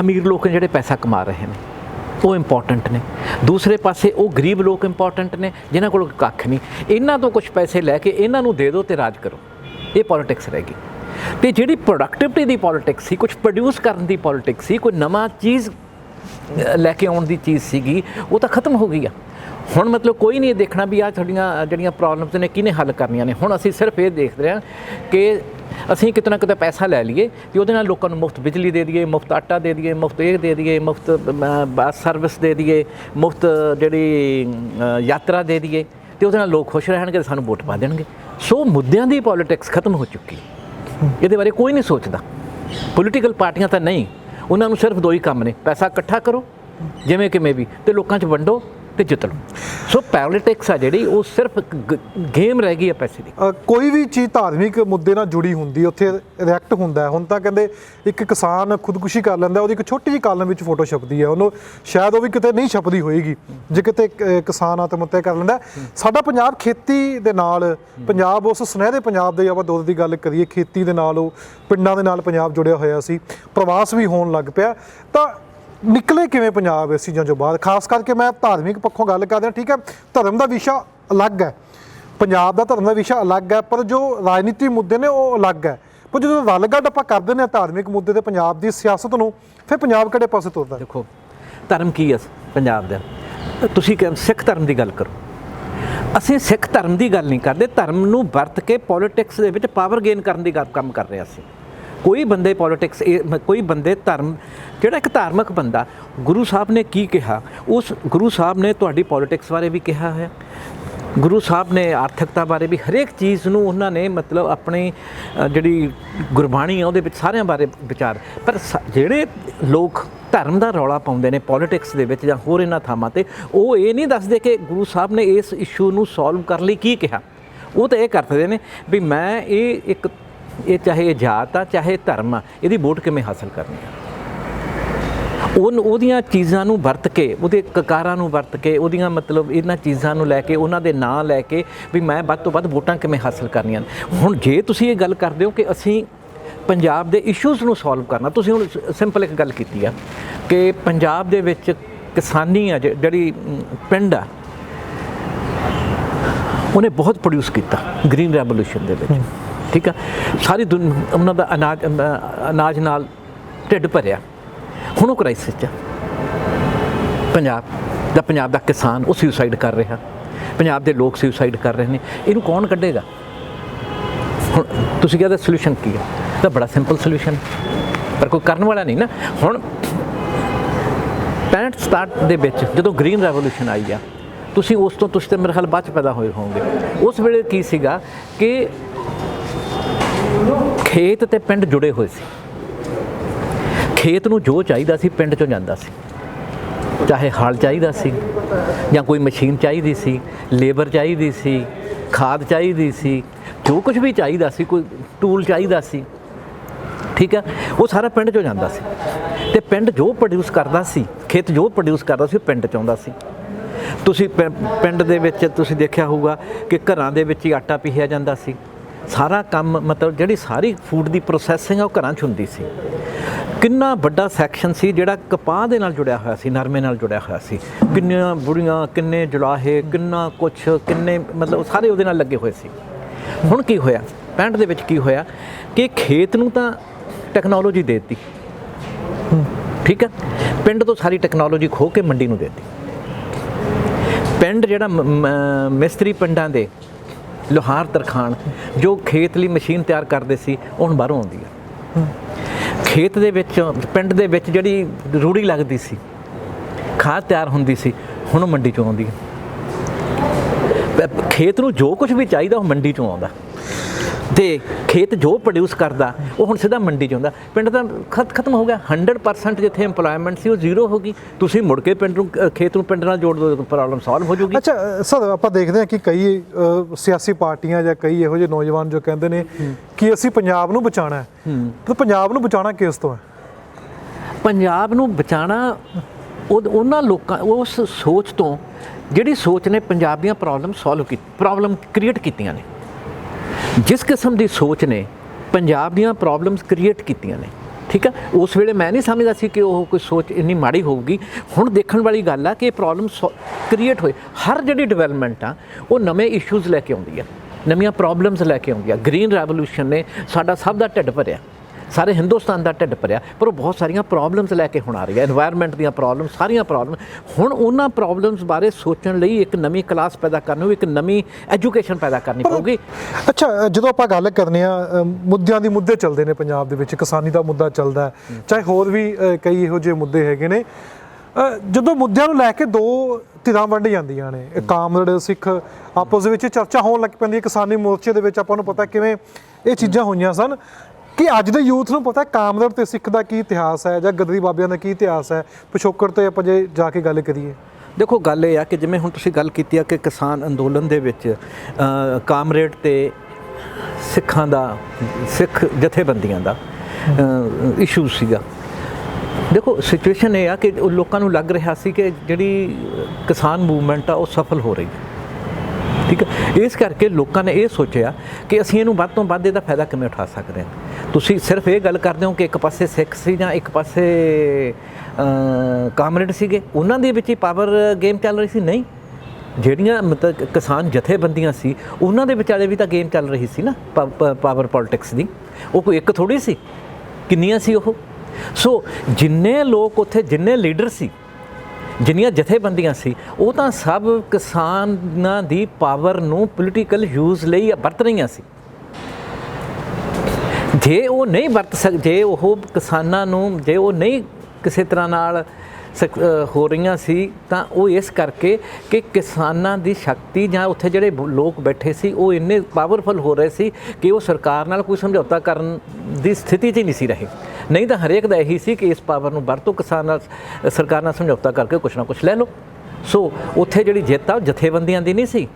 ਅਮੀਰ ਲੋਕ ਨੇ ਜਿਹੜੇ ਪੈਸਾ ਕਮਾ ਰਹੇ ਨੇ, ਉਹ ਇੰਪੋਰਟੈਂਟ ਨੇ। ਦੂਸਰੇ ਪਾਸੇ ਉਹ ਗਰੀਬ ਲੋਕ ਇੰਪੋਰਟੈਂਟ ਨੇ, ਜਿਨ੍ਹਾਂ ਕੋਲ ਕੱਖ ਨਹੀਂ। ਇਹਨਾਂ ਤੋਂ ਕੁਝ ਪੈਸੇ ਲੈ ਕੇ ਇਹਨਾਂ ਨੂੰ ਦੇ ਦਿਓ ਤੇ ਰਾਜ ਕਰੋ। ਇਹ ਪੋਲਿਟਿਕਸ ਰਹਿ ਗਈ। ਤੇ ਜਿਹੜੀ ਪ੍ਰੋਡਕਟਿਵਿਟੀ ਦੀ ਪੋਲਿਟਿਕਸ ਸੀ ਕੁਝ ਪ੍ਰੋਡਿਊਸ ਕਰਨ ਦੀ ਪੋਲਿਟਿਕਸ ਸੀ, ਕੋਈ ਨਵਾਂ ਚੀਜ਼ ਲੈ ਕੇ ਆਉਣ ਦੀ ਚੀਜ਼ ਸੀਗੀ, ਉਹ ਤਾਂ ਖਤਮ ਹੋ ਗਈ ਆ। ਹੁਣ ਮਤਲਬ ਕੋਈ ਨਹੀਂ ਦੇਖਣਾ ਵੀ ਆ ਤੁਹਾਡੀਆਂ ਜਿਹੜੀਆਂ ਪ੍ਰੋਬਲਮਸ ਨੇ, ਕਿਹਨੇ ਹੱਲ ਕਰਨੀਆਂ ਨੇ। ਹੁਣ ਅਸੀਂ ਸਿਰਫ ਇਹ ਦੇਖਦੇ ਹਾਂ ਕਿ ਅਸੀਂ ਕਿਤਨਾ ਕਿਤੇ ਪੈਸਾ ਲੈ ਲਈਏ ਤੇ ਉਹਦੇ ਨਾਲ ਲੋਕਾਂ ਨੂੰ ਮੁਫਤ ਬਿਜਲੀ ਦੇ ਦਈਏ, ਮੁਫਤ ਆਟਾ ਦੇ ਦਈਏ, ਮੁਫਤ ਇਹ ਦੇ ਦਈਏ, ਮੁਫਤ ਬੱਸ ਸਰਵਿਸ ਦੇ ਦਈਏ, ਮੁਫਤ ਜਿਹੜੀ ਯਾਤਰਾ ਦੇ ਦਈਏ ਤੇ ਉਹਦੇ ਨਾਲ ਲੋਕ ਖੁਸ਼ ਰਹਿਣਗੇ ਤੇ ਸਾਨੂੰ ਵੋਟ ਪਾ ਦੇਣਗੇ। ਸੋ ਮੁੱਦਿਆਂ ਦੀ ਪੋਲਿਟਿਕਸ ਖਤਮ ਹੋ ਚੁੱਕੀ ਇਹਦੇ ਬਾਰੇ ਕੋਈ ਨਹੀਂ ਸੋਚਦਾ। ਪੋਲੀਟੀਕਲ ਪਾਰਟੀਆਂ ਤਾਂ ਨਹੀਂ। ਉਹਨਾਂ ਨੂੰ ਸਿਰਫ ਦੋ ਹੀ ਕੰਮ ਨੇ। ਪੈਸਾ ਇਕੱਠਾ ਕਰੋ, ਜਿਵੇਂ ਕਿਵੇਂ ਵੀ, ਤੇ ਲੋਕਾਂ 'ਚ ਵੰਡੋ। ਤੇ ਜਿੱਤ ਲਓ ਸੋ ਪੋਲਿਟਿਕਸ ਆ ਜਿਹੜੀ, ਉਹ ਸਿਰਫ ਗੇਮ ਰਹਿ ਗਈ ਹੈ ਪੈਸੇ ਦੀ। ਕੋਈ ਵੀ ਚੀਜ਼ ਧਾਰਮਿਕ ਮੁੱਦੇ ਨਾਲ ਜੁੜੀ ਹੁੰਦੀ ਉੱਥੇ ਰਿਐਕਟ ਹੁੰਦਾ। ਹੁਣ ਤਾਂ ਕਹਿੰਦੇ ਇੱਕ ਕਿਸਾਨ ਖੁਦਕੁਸ਼ੀ ਕਰ ਲੈਂਦਾ, ਉਹਦੀ ਇੱਕ ਛੋਟੀ ਜਿਹੀ ਕਾਲਮ ਵਿੱਚ ਫੋਟੋ ਛਪਦੀ ਹੈ ਉਹਨੂੰ ਸ਼ਾਇਦ ਉਹ ਵੀ ਕਿਤੇ ਨਹੀਂ ਛਪਦੀ ਹੋਏਗੀ, ਜੇ ਕਿਤੇ ਕਿਸਾਨ ਆਤਮ ਹੱਤਿਆ ਕਰ ਲੈਂਦਾ। ਸਾਡਾ ਪੰਜਾਬ ਖੇਤੀ ਦੇ ਨਾਲ, ਪੰਜਾਬ ਉਸ ਸੁਨਹਿਰੇ ਪੰਜਾਬ ਦੇ ਆਪਾਂ ਦੁੱਧ ਦੀ ਗੱਲ ਕਰੀਏ, ਖੇਤੀ ਦੇ ਨਾਲ ਉਹ ਪਿੰਡਾਂ ਦੇ ਨਾਲ ਪੰਜਾਬ ਜੁੜਿਆ ਹੋਇਆ ਸੀ, ਪ੍ਰਵਾਸ ਵੀ ਹੋਣ ਲੱਗ ਪਿਆ। ਤਾਂ ਨਿਕਲੇ ਕਿਵੇਂ ਪੰਜਾਬ ਇਸ ਚੀਜ਼ਾਂ ਚੋਂ ਬਾਅਦ ਖਾਸ ਕਰਕੇ ਮੈਂ ਧਾਰਮਿਕ ਪੱਖੋਂ ਗੱਲ ਕਰਦਾ ਠੀਕ ਹੈ? ਧਰਮ ਦਾ ਵਿਸ਼ਾ ਅਲੱਗ ਹੈ। ਪੰਜਾਬ ਦਾ ਧਰਮ ਦਾ ਵਿਸ਼ਾ ਅਲੱਗ ਹੈ, ਪਰ ਜੋ ਰਾਜਨੀਤੀ ਮੁੱਦੇ ਨੇ ਉਹ ਅਲੱਗ ਹੈ। ਪਰ ਜਦੋਂ ਰਲਗੱਡ ਆਪਾਂ ਕਰਦੇ ਨੇ ਧਾਰਮਿਕ ਮੁੱਦੇ ਤੇ ਪੰਜਾਬ ਦੀ ਸਿਆਸਤ ਨੂੰ, ਫਿਰ ਪੰਜਾਬ ਕਿਹੜੇ ਪਾਸੇ ਤੁਰਦਾ ਦੇਖੋ, ਧਰਮ ਕੀ ਹੈ ਪੰਜਾਬ ਦਾ? ਤੁਸੀਂ ਕਿ ਸਿੱਖ ਧਰਮ ਦੀ ਗੱਲ ਕਰੋ। ਅਸੀਂ ਸਿੱਖ ਧਰਮ ਦੀ ਗੱਲ ਨਹੀਂ ਕਰਦੇ, ਧਰਮ ਨੂੰ ਵਰਤ ਕੇ ਪੋਲਿਟਿਕਸ ਦੇ ਵਿੱਚ ਪਾਵਰ ਗੇਨ ਕਰਨ ਦੀ ਗੱਲ ਕੰਮ ਕਰ ਰਿਹਾ ਸੀ ਕੋਈ ਬੰਦੇ ਪੋਲਿਟਿਕਸ ਕੋਈ ਬੰਦੇ ਧਰਮ, ਜਿਹੜਾ ਇੱਕ ਧਾਰਮਿਕ ਬੰਦਾ, ਗੁਰੂ ਸਾਹਿਬ ਨੇ ਕੀ ਕਿਹਾ? ਉਸ ਗੁਰੂ ਸਾਹਿਬ ਨੇ ਤੁਹਾਡੀ ਪੋਲਿਟਿਕਸ ਬਾਰੇ ਵੀ ਕਿਹਾ ਹੈ। ਗੁਰੂ ਸਾਹਿਬ ਨੇ ਆਰਥਿਕਤਾ ਬਾਰੇ ਵੀ ਹਰੇਕ ਚੀਜ਼ ਨੂੰ ਉਹਨਾਂ ਨੇ ਮਤਲਬ ਆਪਣੀ ਜਿਹੜੀ ਗੁਰਬਾਣੀ ਆ ਉਹਦੇ ਵਿੱਚ ਸਾਰਿਆਂ ਬਾਰੇ ਵਿਚਾਰ। ਪਰ ਸ- ਜਿਹੜੇ ਲੋਕ ਧਰਮ ਦਾ ਰੌਲਾ ਪਾਉਂਦੇ ਨੇ ਪੋਲਿਟਿਕਸ ਦੇ ਵਿੱਚ ਜਾਂ ਹੋਰ ਇਹਨਾਂ ਥਾਵਾਂ ਤੇ, ਉਹ ਇਹ ਨਹੀਂ ਦੱਸਦੇ ਕਿ ਗੁਰੂ ਸਾਹਿਬ ਨੇ ਇਸ ਇਸ਼ੂ ਨੂੰ ਸੋਲਵ ਕਰਨ ਲਈ ਕੀ ਕਿਹਾ। ਉਹ ਤਾਂ ਇਹ ਕਰਦੇ ਨੇ ਵੀ ਮੈਂ ਇਹ ਇੱਕ ਇਹ ਚਾਹੇ ਇਹ ਜਾਤ ਆ, ਚਾਹੇ ਧਰਮ ਆ, ਇਹਦੀ ਵੋਟ ਕਿਵੇਂ ਹਾਸਲ ਕਰਨੀ ਆ? ਉਹ ਉਹਦੀਆਂ ਚੀਜ਼ਾਂ ਨੂੰ ਵਰਤ ਕੇ, ਉਹਦੇ ਕਕਾਰਾਂ ਨੂੰ ਵਰਤ ਕੇ, ਉਹਦੀਆਂ ਮਤਲਬ ਇਹਨਾਂ ਚੀਜ਼ਾਂ ਨੂੰ ਲੈ ਕੇ, ਉਹਨਾਂ ਦੇ ਨਾਂ ਲੈ ਕੇ ਵੀ ਮੈਂ ਵੱਧ ਤੋਂ ਵੱਧ ਵੋਟਾਂ ਕਿਵੇਂ ਹਾਸਲ ਕਰਨੀਆਂ ਹੁਣ ਜੇ ਤੁਸੀਂ ਇਹ ਗੱਲ ਕਰਦੇ ਹੋ ਕਿ ਅਸੀਂ ਪੰਜਾਬ ਦੇ ਇਸ਼ੂਜ਼ ਨੂੰ ਸੋਲਵ ਕਰਨਾ, ਤੁਸੀਂ ਹੁਣ ਸਿੰਪਲ ਇੱਕ ਗੱਲ ਕੀਤੀ ਆ ਕਿ ਪੰਜਾਬ ਦੇ ਵਿੱਚ ਕਿਸਾਨੀ ਆ ਜਿਹੜੀ ਪਿੰਡ ਆ, ਉਹਨੇ ਬਹੁਤ ਪ੍ਰੋਡਿਊਸ ਕੀਤਾ ਗ੍ਰੀਨ ਰੈਵੋਲੂਸ਼ਨ ਦੇ ਵਿੱਚ। ਠੀਕ ਆ? ਸਾਰੀ ਦੁਨ, ਉਹਨਾਂ ਦਾ ਅਨਾਜ ਅਨਾਜ ਨਾਲ ਢਿੱਡ ਭਰਿਆ। ਹੁਣ ਉਹ ਕ੍ਰਾਈਸਿਸ 'ਚ ਪੰਜਾਬ, ਦਾ ਪੰਜਾਬ ਦਾ ਕਿਸਾਨ ਉਹ ਸੁਸਾਈਡ ਕਰ ਰਿਹਾ। ਪੰਜਾਬ ਦੇ ਲੋਕ ਸੁਸਾਈਡ ਕਰ ਰਹੇ ਨੇ। ਇਹਨੂੰ ਕੌਣ ਕੱਢੇਗਾ? ਹੁਣ ਤੁਸੀਂ ਕਹਿੰਦੇ ਸੋਲੂਸ਼ਨ ਕੀ ਹੈ ਤਾਂ ਬੜਾ ਸਿੰਪਲ ਸੋਲੂਸ਼ਨ ਪਰ ਕੋਈ ਕਰਨ ਵਾਲਾ ਨਹੀਂ ਨਾ। ਹੁਣ 65 67 ਦੇ ਵਿੱਚ ਜਦੋਂ ਗ੍ਰੀਨ ਰੈਵੋਲੂਸ਼ਨ ਆਈ ਆ, ਤੁਸੀਂ ਉਸ ਤੋਂ, ਤੁਸੀਂ ਤੇ ਮੇਰੇ ਖਿਆਲ ਬਾਅਦ ਚ ਪੈਦਾ ਹੋਏ ਹੋਵੋਗੇ। ਉਸ ਵੇਲੇ ਕੀ ਸੀਗਾ ਕਿ ਖੇਤ ਤੇ ਪਿੰਡ ਜੁੜੇ ਹੋਏ ਸੀ। ਖੇਤ ਨੂੰ ਜੋ ਚਾਹੀਦਾ ਸੀ ਪਿੰਡ ਚੋਂ ਜਾਂਦਾ ਸੀ। ਚਾਹੇ ਹਲ ਚਾਹੀਦਾ ਸੀ ਜਾਂ ਕੋਈ ਮਸ਼ੀਨ ਚਾਹੀਦੀ ਸੀ, ਲੇਬਰ ਚਾਹੀਦੀ ਸੀ, ਖਾਦ ਚਾਹੀਦੀ ਸੀ, ਜੋ ਕੁਝ ਵੀ ਚਾਹੀਦਾ ਸੀ, ਕੋਈ ਟੂਲ ਚਾਹੀਦਾ ਸੀ। ਠੀਕ ਹੈ ਉਹ ਸਾਰਾ ਪਿੰਡ ਚੋਂ ਜਾਂਦਾ ਸੀ। ਤੇ ਪਿੰਡ ਜੋ ਪ੍ਰੋਡਿਊਸ ਕਰਦਾ ਸੀ, ਖੇਤ ਜੋ ਪ੍ਰੋਡਿਊਸ ਕਰਦਾ ਸੀ, ਉਹ ਪਿੰਡ ਚ ਆਉਂਦਾ ਸੀ। ਤੁਸੀਂ ਪਿੰ- ਪਿੰਡ ਦੇ ਵਿੱਚ ਤੁਸੀਂ ਦੇਖਿਆ ਹੋਊਗਾ ਕਿ ਘਰਾਂ ਦੇ ਵਿੱਚ ਹੀ ਆਟਾ ਪੀਹਿਆ ਜਾਂਦਾ ਸੀ। ਸਾਰਾ ਕੰਮ, ਮਤਲਬ ਜਿਹੜੀ ਸਾਰੀ ਫੂਡ ਦੀ ਪ੍ਰੋਸੈਸਿੰਗ ਆ, ਉਹ ਘਰਾਂ 'ਚ ਹੁੰਦੀ ਸੀ। ਕਿੰਨਾ ਵੱਡਾ ਸੈਕਸ਼ਨ ਸੀ, ਜਿਹੜਾ ਕਪਾਹ ਦੇ ਨਾਲ ਜੁੜਿਆ ਹੋਇਆ ਸੀ, ਨਰਮੇ ਨਾਲ ਜੁੜਿਆ ਹੋਇਆ ਸੀ। ਕਿੰਨੀਆਂ ਬੁੜੀਆਂ, ਕਿੰਨੇ ਜੁਲਾਹੇ ਕਿੰਨਾ ਕੁਛ, ਕਿੰਨੇ, ਮਤਲਬ ਸਾਰੇ ਉਹਦੇ ਨਾਲ ਲੱਗੇ ਹੋਏ ਸੀ। ਹੁਣ ਕੀ ਹੋਇਆ? 65 ਦੇ ਵਿੱਚ ਕੀ ਹੋਇਆ? ਕਿ ਖੇਤ ਨੂੰ ਤਾਂ ਟੈਕਨੋਲੋਜੀ ਦੇਤੀ। ਠੀਕ ਹੈ? ਪਿੰਡ ਤੋਂ ਸਾਰੀ ਟੈਕਨੋਲੋਜੀ ਖੋ ਕੇ ਮੰਡੀ ਨੂੰ ਦੇਤੀ। ਪਿੰਡ ਜਿਹੜਾ ਮ- ਮਿਸਤਰੀ ਪਿੰਡਾਂ ਦੇ ਲੋਹਾਰ ਤਰਖਾਣ, ਜੋ ਖੇਤ ਲਈ ਮਸ਼ੀਨ ਤਿਆਰ ਕਰਦੇ ਸੀ ਉਹ ਹੁਣ ਬਾਹਰੋਂ ਆਉਂਦੀ ਹੈ ਖੇਤ ਦੇ ਵਿੱਚ, ਪਿੰਡ ਦੇ ਵਿੱਚ ਜਿਹੜੀ ਰੂੜੀ ਲੱਗਦੀ ਸੀ, ਖਾਦ ਤਿਆਰ ਹੁੰਦੀ ਸੀ, ਹੁਣ ਮੰਡੀ ਚੋਂ ਆਉਂਦੀ ਹੈ ਖੇਤ ਨੂੰ ਜੋ ਕੁਝ ਵੀ ਚਾਹੀਦਾ, ਉਹ ਮੰਡੀ ਚੋਂ ਆਉਂਦਾ। ਤੇ ਖੇਤ ਜੋ ਪ੍ਰੋਡਿਊਸ ਕਰਦਾ ਉਹ ਹੁਣ ਸਿੱਧਾ ਮੰਡੀ ਚ ਆਉਂਦਾ ਪਿੰਡ ਤਾਂ ਖਤ ਖਤਮ ਹੋ ਗਿਆ। 100% ਜਿੱਥੇ EMPLOYMENT ਸੀ ਉਹ ਜ਼ੀਰੋ ਹੋ ਗਈ। ਤੁਸੀਂ ਮੁੜ ਕੇ ਪਿੰਡ ਨੂੰ ਖੇਤ ਨੂੰ ਪਿੰਡ ਨਾਲ ਜੋੜ ਦੋ ਪ੍ਰੋਬਲਮ ਸੋਲਵ ਹੋ ਜਾਊਗੀ ਅੱਛਾ ਸਰ ਆਪਾਂ ਦੇਖਦੇ ਹਾਂ ਕਿ ਕਈ ਸਿਆਸੀ ਪਾਰਟੀਆਂ ਜਾਂ ਕਈ ਇਹੋ ਜਿਹੇ ਨੌਜਵਾਨ ਜੋ ਕਹਿੰਦੇ ਨੇ ਕਿ ਅਸੀਂ ਪੰਜਾਬ ਨੂੰ ਬਚਾਉਣਾ ਹੈ। ਤਾਂ ਪੰਜਾਬ ਨੂੰ ਬਚਾਉਣਾ ਕਿਸ ਤੋਂ ਹੈ? ਪੰਜਾਬ ਨੂੰ ਬਚਾਉਣਾ ਉਹ ਉਹਨਾਂ ਲੋਕਾਂ ਉਸ ਸੋਚ ਤੋਂ ਜਿਹੜੀ ਸੋਚ ਨੇ ਪੰਜਾਬ ਦੀਆਂ ਪ੍ਰੋਬਲਮ ਸੋਲਵ ਕੀ ਪ੍ਰੋਬਲਮ ਕ੍ਰੀਏਟ ਕੀਤੀਆਂ ਨੇ। ਜਿਸ ਕਿਸਮ ਦੀ ਸੋਚ ਨੇ, ਪੰਜਾਬ ਦੀਆਂ ਪ੍ਰੋਬਲਮਸ ਕ੍ਰੀਏਟ ਕੀਤੀਆਂ ਨੇ, ਠੀਕ ਆ? ਉਸ ਵੇਲੇ ਮੈਂ ਨਹੀਂ ਸਮਝਦਾ ਸੀ ਕਿ ਉਹ ਕੋਈ ਸੋਚ ਇੰਨੀ ਮਾੜੀ ਹੋਊਗੀ। ਹੁਣ ਦੇਖਣ ਵਾਲੀ ਗੱਲ ਆ ਕਿ ਇਹ ਪ੍ਰੋਬਲਮ ਕ੍ਰੀਏਟ ਹੋਏ। ਹਰ ਜਿਹੜੀ ਡਿਵੈਲਪਮੈਂਟ ਆ, ਉਹ ਨਵੇਂ ਇਸ਼ੂਜ਼ ਲੈ ਕੇ ਆਉਂਦੀ ਆ, ਨਵੀਆਂ ਪ੍ਰੋਬਲਮਸ ਲੈ ਕੇ ਆਉਂਦੀ ਆ। ਗ੍ਰੀਨ ਰੈਵੋਲੂਸ਼ਨ ਨੇ ਸਾਡਾ ਸਭ ਦਾ ਢਿੱਡ ਭਰਿਆ। ਸਾਰੇ ਹਿੰਦੁਸਤਾਨ ਦਾ ਢਿੱਡ ਭਰਿਆ ਪਰ ਉਹ ਬਹੁਤ ਸਾਰੀਆਂ ਪ੍ਰੋਬਲਮਸ ਲੈ ਕੇ ਹੁਣ ਆ ਰਹੀਆਂ ਹੈ ਦੀਆਂ ਪ੍ਰੋਬਲਮ ਸਾਰੀਆਂ ਪ੍ਰੋਬਲਮ ਹੁਣ ਉਹਨਾਂ ਪ੍ਰੋਬਲਮਸ ਬਾਰੇ ਸੋਚਣ ਲਈ ਇੱਕ ਨਵੀਂ ਕਲਾਸ ਪੈਦਾ ਕਰਨ ਹੋਵੇ ਇੱਕ ਨਵੀਂ ਐਜੂਕੇਸ਼ਨ ਪੈਦਾ ਕਰਨੀ ਪਊਗੀ। ਅੱਛਾ ਜਦੋਂ ਆਪਾਂ ਗੱਲ ਕਰਨੇ ਆ ਮੁੱਦਿਆਂ ਦੀ ਮੁੱਦੇ ਚੱਲਦੇ ਨੇ ਪੰਜਾਬ ਦੇ ਵਿੱਚ ਕਿਸਾਨੀ ਦਾ ਮੁੱਦਾ ਚੱਲਦਾ ਚਾਹੇ ਹੋਰ ਵੀ ਕਈ ਇਹੋ ਜਿਹੇ ਮੁੱਦੇ ਹੈਗੇ ਨੇ। ਜਦੋਂ ਮੁੱਦਿਆਂ ਨੂੰ ਲੈ ਕੇ ਦੋ ਧਿਰਾਂ ਵੰਡ ਜਾਂਦੀਆਂ ਨੇ ਕਾਮਰੇਡ ਸਿੱਖ ਆਪਸ ਵਿੱਚ ਚਰਚਾ ਹੋਣ ਲੱਗ ਪੈਂਦੀ ਹੈ ਕਿਸਾਨੀ ਮੋਰਚੇ ਦੇ ਵਿੱਚ ਆਪਾਂ ਨੂੰ ਪਤਾ ਕਿਵੇਂ ਇਹ ਚੀਜ਼ਾਂ ਹੋਈਆਂ ਸਨ। ਕਿ ਅੱਜ ਦੇ ਯੂਥ ਨੂੰ ਪਤਾ ਕਾਮਰੇਡ ਤੇ ਸਿੱਖ ਦਾ ਕੀ ਇਤਿਹਾਸ ਹੈ ਜਾਂ ਗਦਰੀ ਬਾਬਿਆਂ ਦਾ ਕੀ ਇਤਿਹਾਸ ਹੈ? ਪਿਛੋਕੜ ਤੇ ਆਪਾਂ ਜੇ ਜਾ ਕੇ ਗੱਲ ਕਰੀਏ। ਦੇਖੋ, ਗੱਲ ਇਹ ਆ ਕਿ ਜਿਵੇਂ ਹੁਣ ਤੁਸੀਂ ਗੱਲ ਕੀਤੀ ਆ ਕਿ ਕਿਸਾਨ ਅੰਦੋਲਨ ਦੇ ਵਿੱਚ ਕਾਮਰੇਡ ਤੇ ਸਿੱਖਾਂ ਦਾ, ਸਿੱਖ ਜਥੇਬੰਦੀਆਂ ਦਾ ਇਸ਼ੂ ਸੀਗਾ। ਦੇਖੋ ਸਿਚੁਏਸ਼ਨ ਇਹ ਆ ਕਿ ਉਹ ਲੋਕਾਂ ਨੂੰ ਲੱਗ ਰਿਹਾ ਸੀ ਕਿ ਜਿਹੜੀ ਕਿਸਾਨ ਮੂਵਮੈਂਟ ਆ, ਉਹ ਸਫਲ ਹੋ ਰਹੀ ਹੈ। ਠੀਕ ਹੈ? ਇਸ ਕਰਕੇ ਲੋਕਾਂ ਨੇ ਇਹ ਸੋਚਿਆ ਕਿ ਅਸੀਂ ਇਹਨੂੰ ਵੱਧ ਤੋਂ ਵੱਧ ਇਹਦਾ ਫਾਇਦਾ ਕਿਵੇਂ ਉਠਾ ਸਕਦੇ ਹਾਂ? ਤੁਸੀਂ ਸਿਰਫ ਇਹ ਗੱਲ ਕਰਦੇ ਹੋ ਕਿ ਇੱਕ ਪਾਸੇ ਸਿੱਖ ਸੀ ਜਾਂ ਇੱਕ ਪਾਸੇ ਕਾਮਰੇਡ ਸੀਗੇ? ਉਹਨਾਂ ਦੇ ਵਿੱਚ ਹੀ ਪਾਵਰ ਗੇਮ ਚੱਲ ਰਹੀ ਸੀ? ਨਹੀਂ। ਜਿਹੜੀਆਂ ਮਤਲਬ ਕਿਸਾਨ ਜਥੇਬੰਦੀਆਂ ਸੀ, ਉਹਨਾਂ ਦੇ ਵਿਚਾਲੇ ਵੀ ਤਾਂ ਗੇਮ ਚੱਲ ਰਹੀ ਸੀ ਨਾ ਪਾਵਰ ਪੋਲਿਟਿਕਸ ਦੀ। ਉਹ ਕੋਈ ਇੱਕ ਥੋੜੀ ਸੀ? ਕਿੰਨੀਆਂ ਸੀ ਉਹ? ਸੋ ਜਿੰਨੇ ਲੋਕ ਉੱਥੇ, ਜਿੰਨੇ ਲੀਡਰ ਸੀ, ਜਿੰਨੀਆਂ ਜਥੇਬੰਦੀਆਂ ਸੀ, ਉਹ ਤਾਂ ਸਭ ਕਿਸਾਨਾਂ ਦੀ ਪਾਵਰ ਨੂੰ ਪੋਲੀਟੀਕਲ ਯੂਜ਼ ਲਈ ਵਰਤ ਰਹੀਆਂ ਸੀ। ਜੇ ਉਹ ਨਹੀਂ ਵਰਤ ਸਕ, ਜੇ ਉਹ ਕਿਸਾਨਾਂ ਨੂੰ, ਜੇ ਉਹ ਨਹੀਂ ਕਿਸੇ ਤਰ੍ਹਾਂ ਨਾਲ ਸਕ- ਹੋ ਰਹੀਆਂ ਸੀ, ਤਾਂ ਉਹ ਇਸ ਕਰਕੇ ਕਿ ਕਿਸਾਨਾਂ ਦੀ ਸ਼ਕਤੀ ਜਾਂ ਉੱਥੇ ਜਿਹੜੇ ਬ- ਲੋਕ ਬੈਠੇ ਸੀ, ਉਹ ਇੰਨੇ ਪਾਵਰਫੁਲ ਹੋ ਰਹੇ ਸੀ ਕਿ ਉਹ ਸਰਕਾਰ ਨਾਲ ਕੋਈ ਸਮਝੌਤਾ ਕਰਨ ਦੀ ਸਥਿਤੀ 'ਚ ਹੀ ਨਹੀਂ ਸੀ ਰਹੇ। ਨਹੀਂ ਤਾਂ ਹਰੇਕ ਦਾ ਇਹੀ ਸੀ ਕਿ ਇਸ ਪਾਵਰ ਨੂੰ ਵਰਤੋ, ਕਿਸਾਨ ਨਾਲ, ਸਰਕਾਰ ਨਾਲ ਸਮਝੌਤਾ ਕਰਕੇ ਕੁਛ ਨਾ ਕੁਛ ਲੈ ਲਓ। ਸੋ ਉੱਥੇ ਜਿਹੜੀ ਜਿੱਤ ਆ, ਉਹ ਜਥੇਬੰਦੀਆਂ ਦੀ ਨਹੀਂ ਸੀ,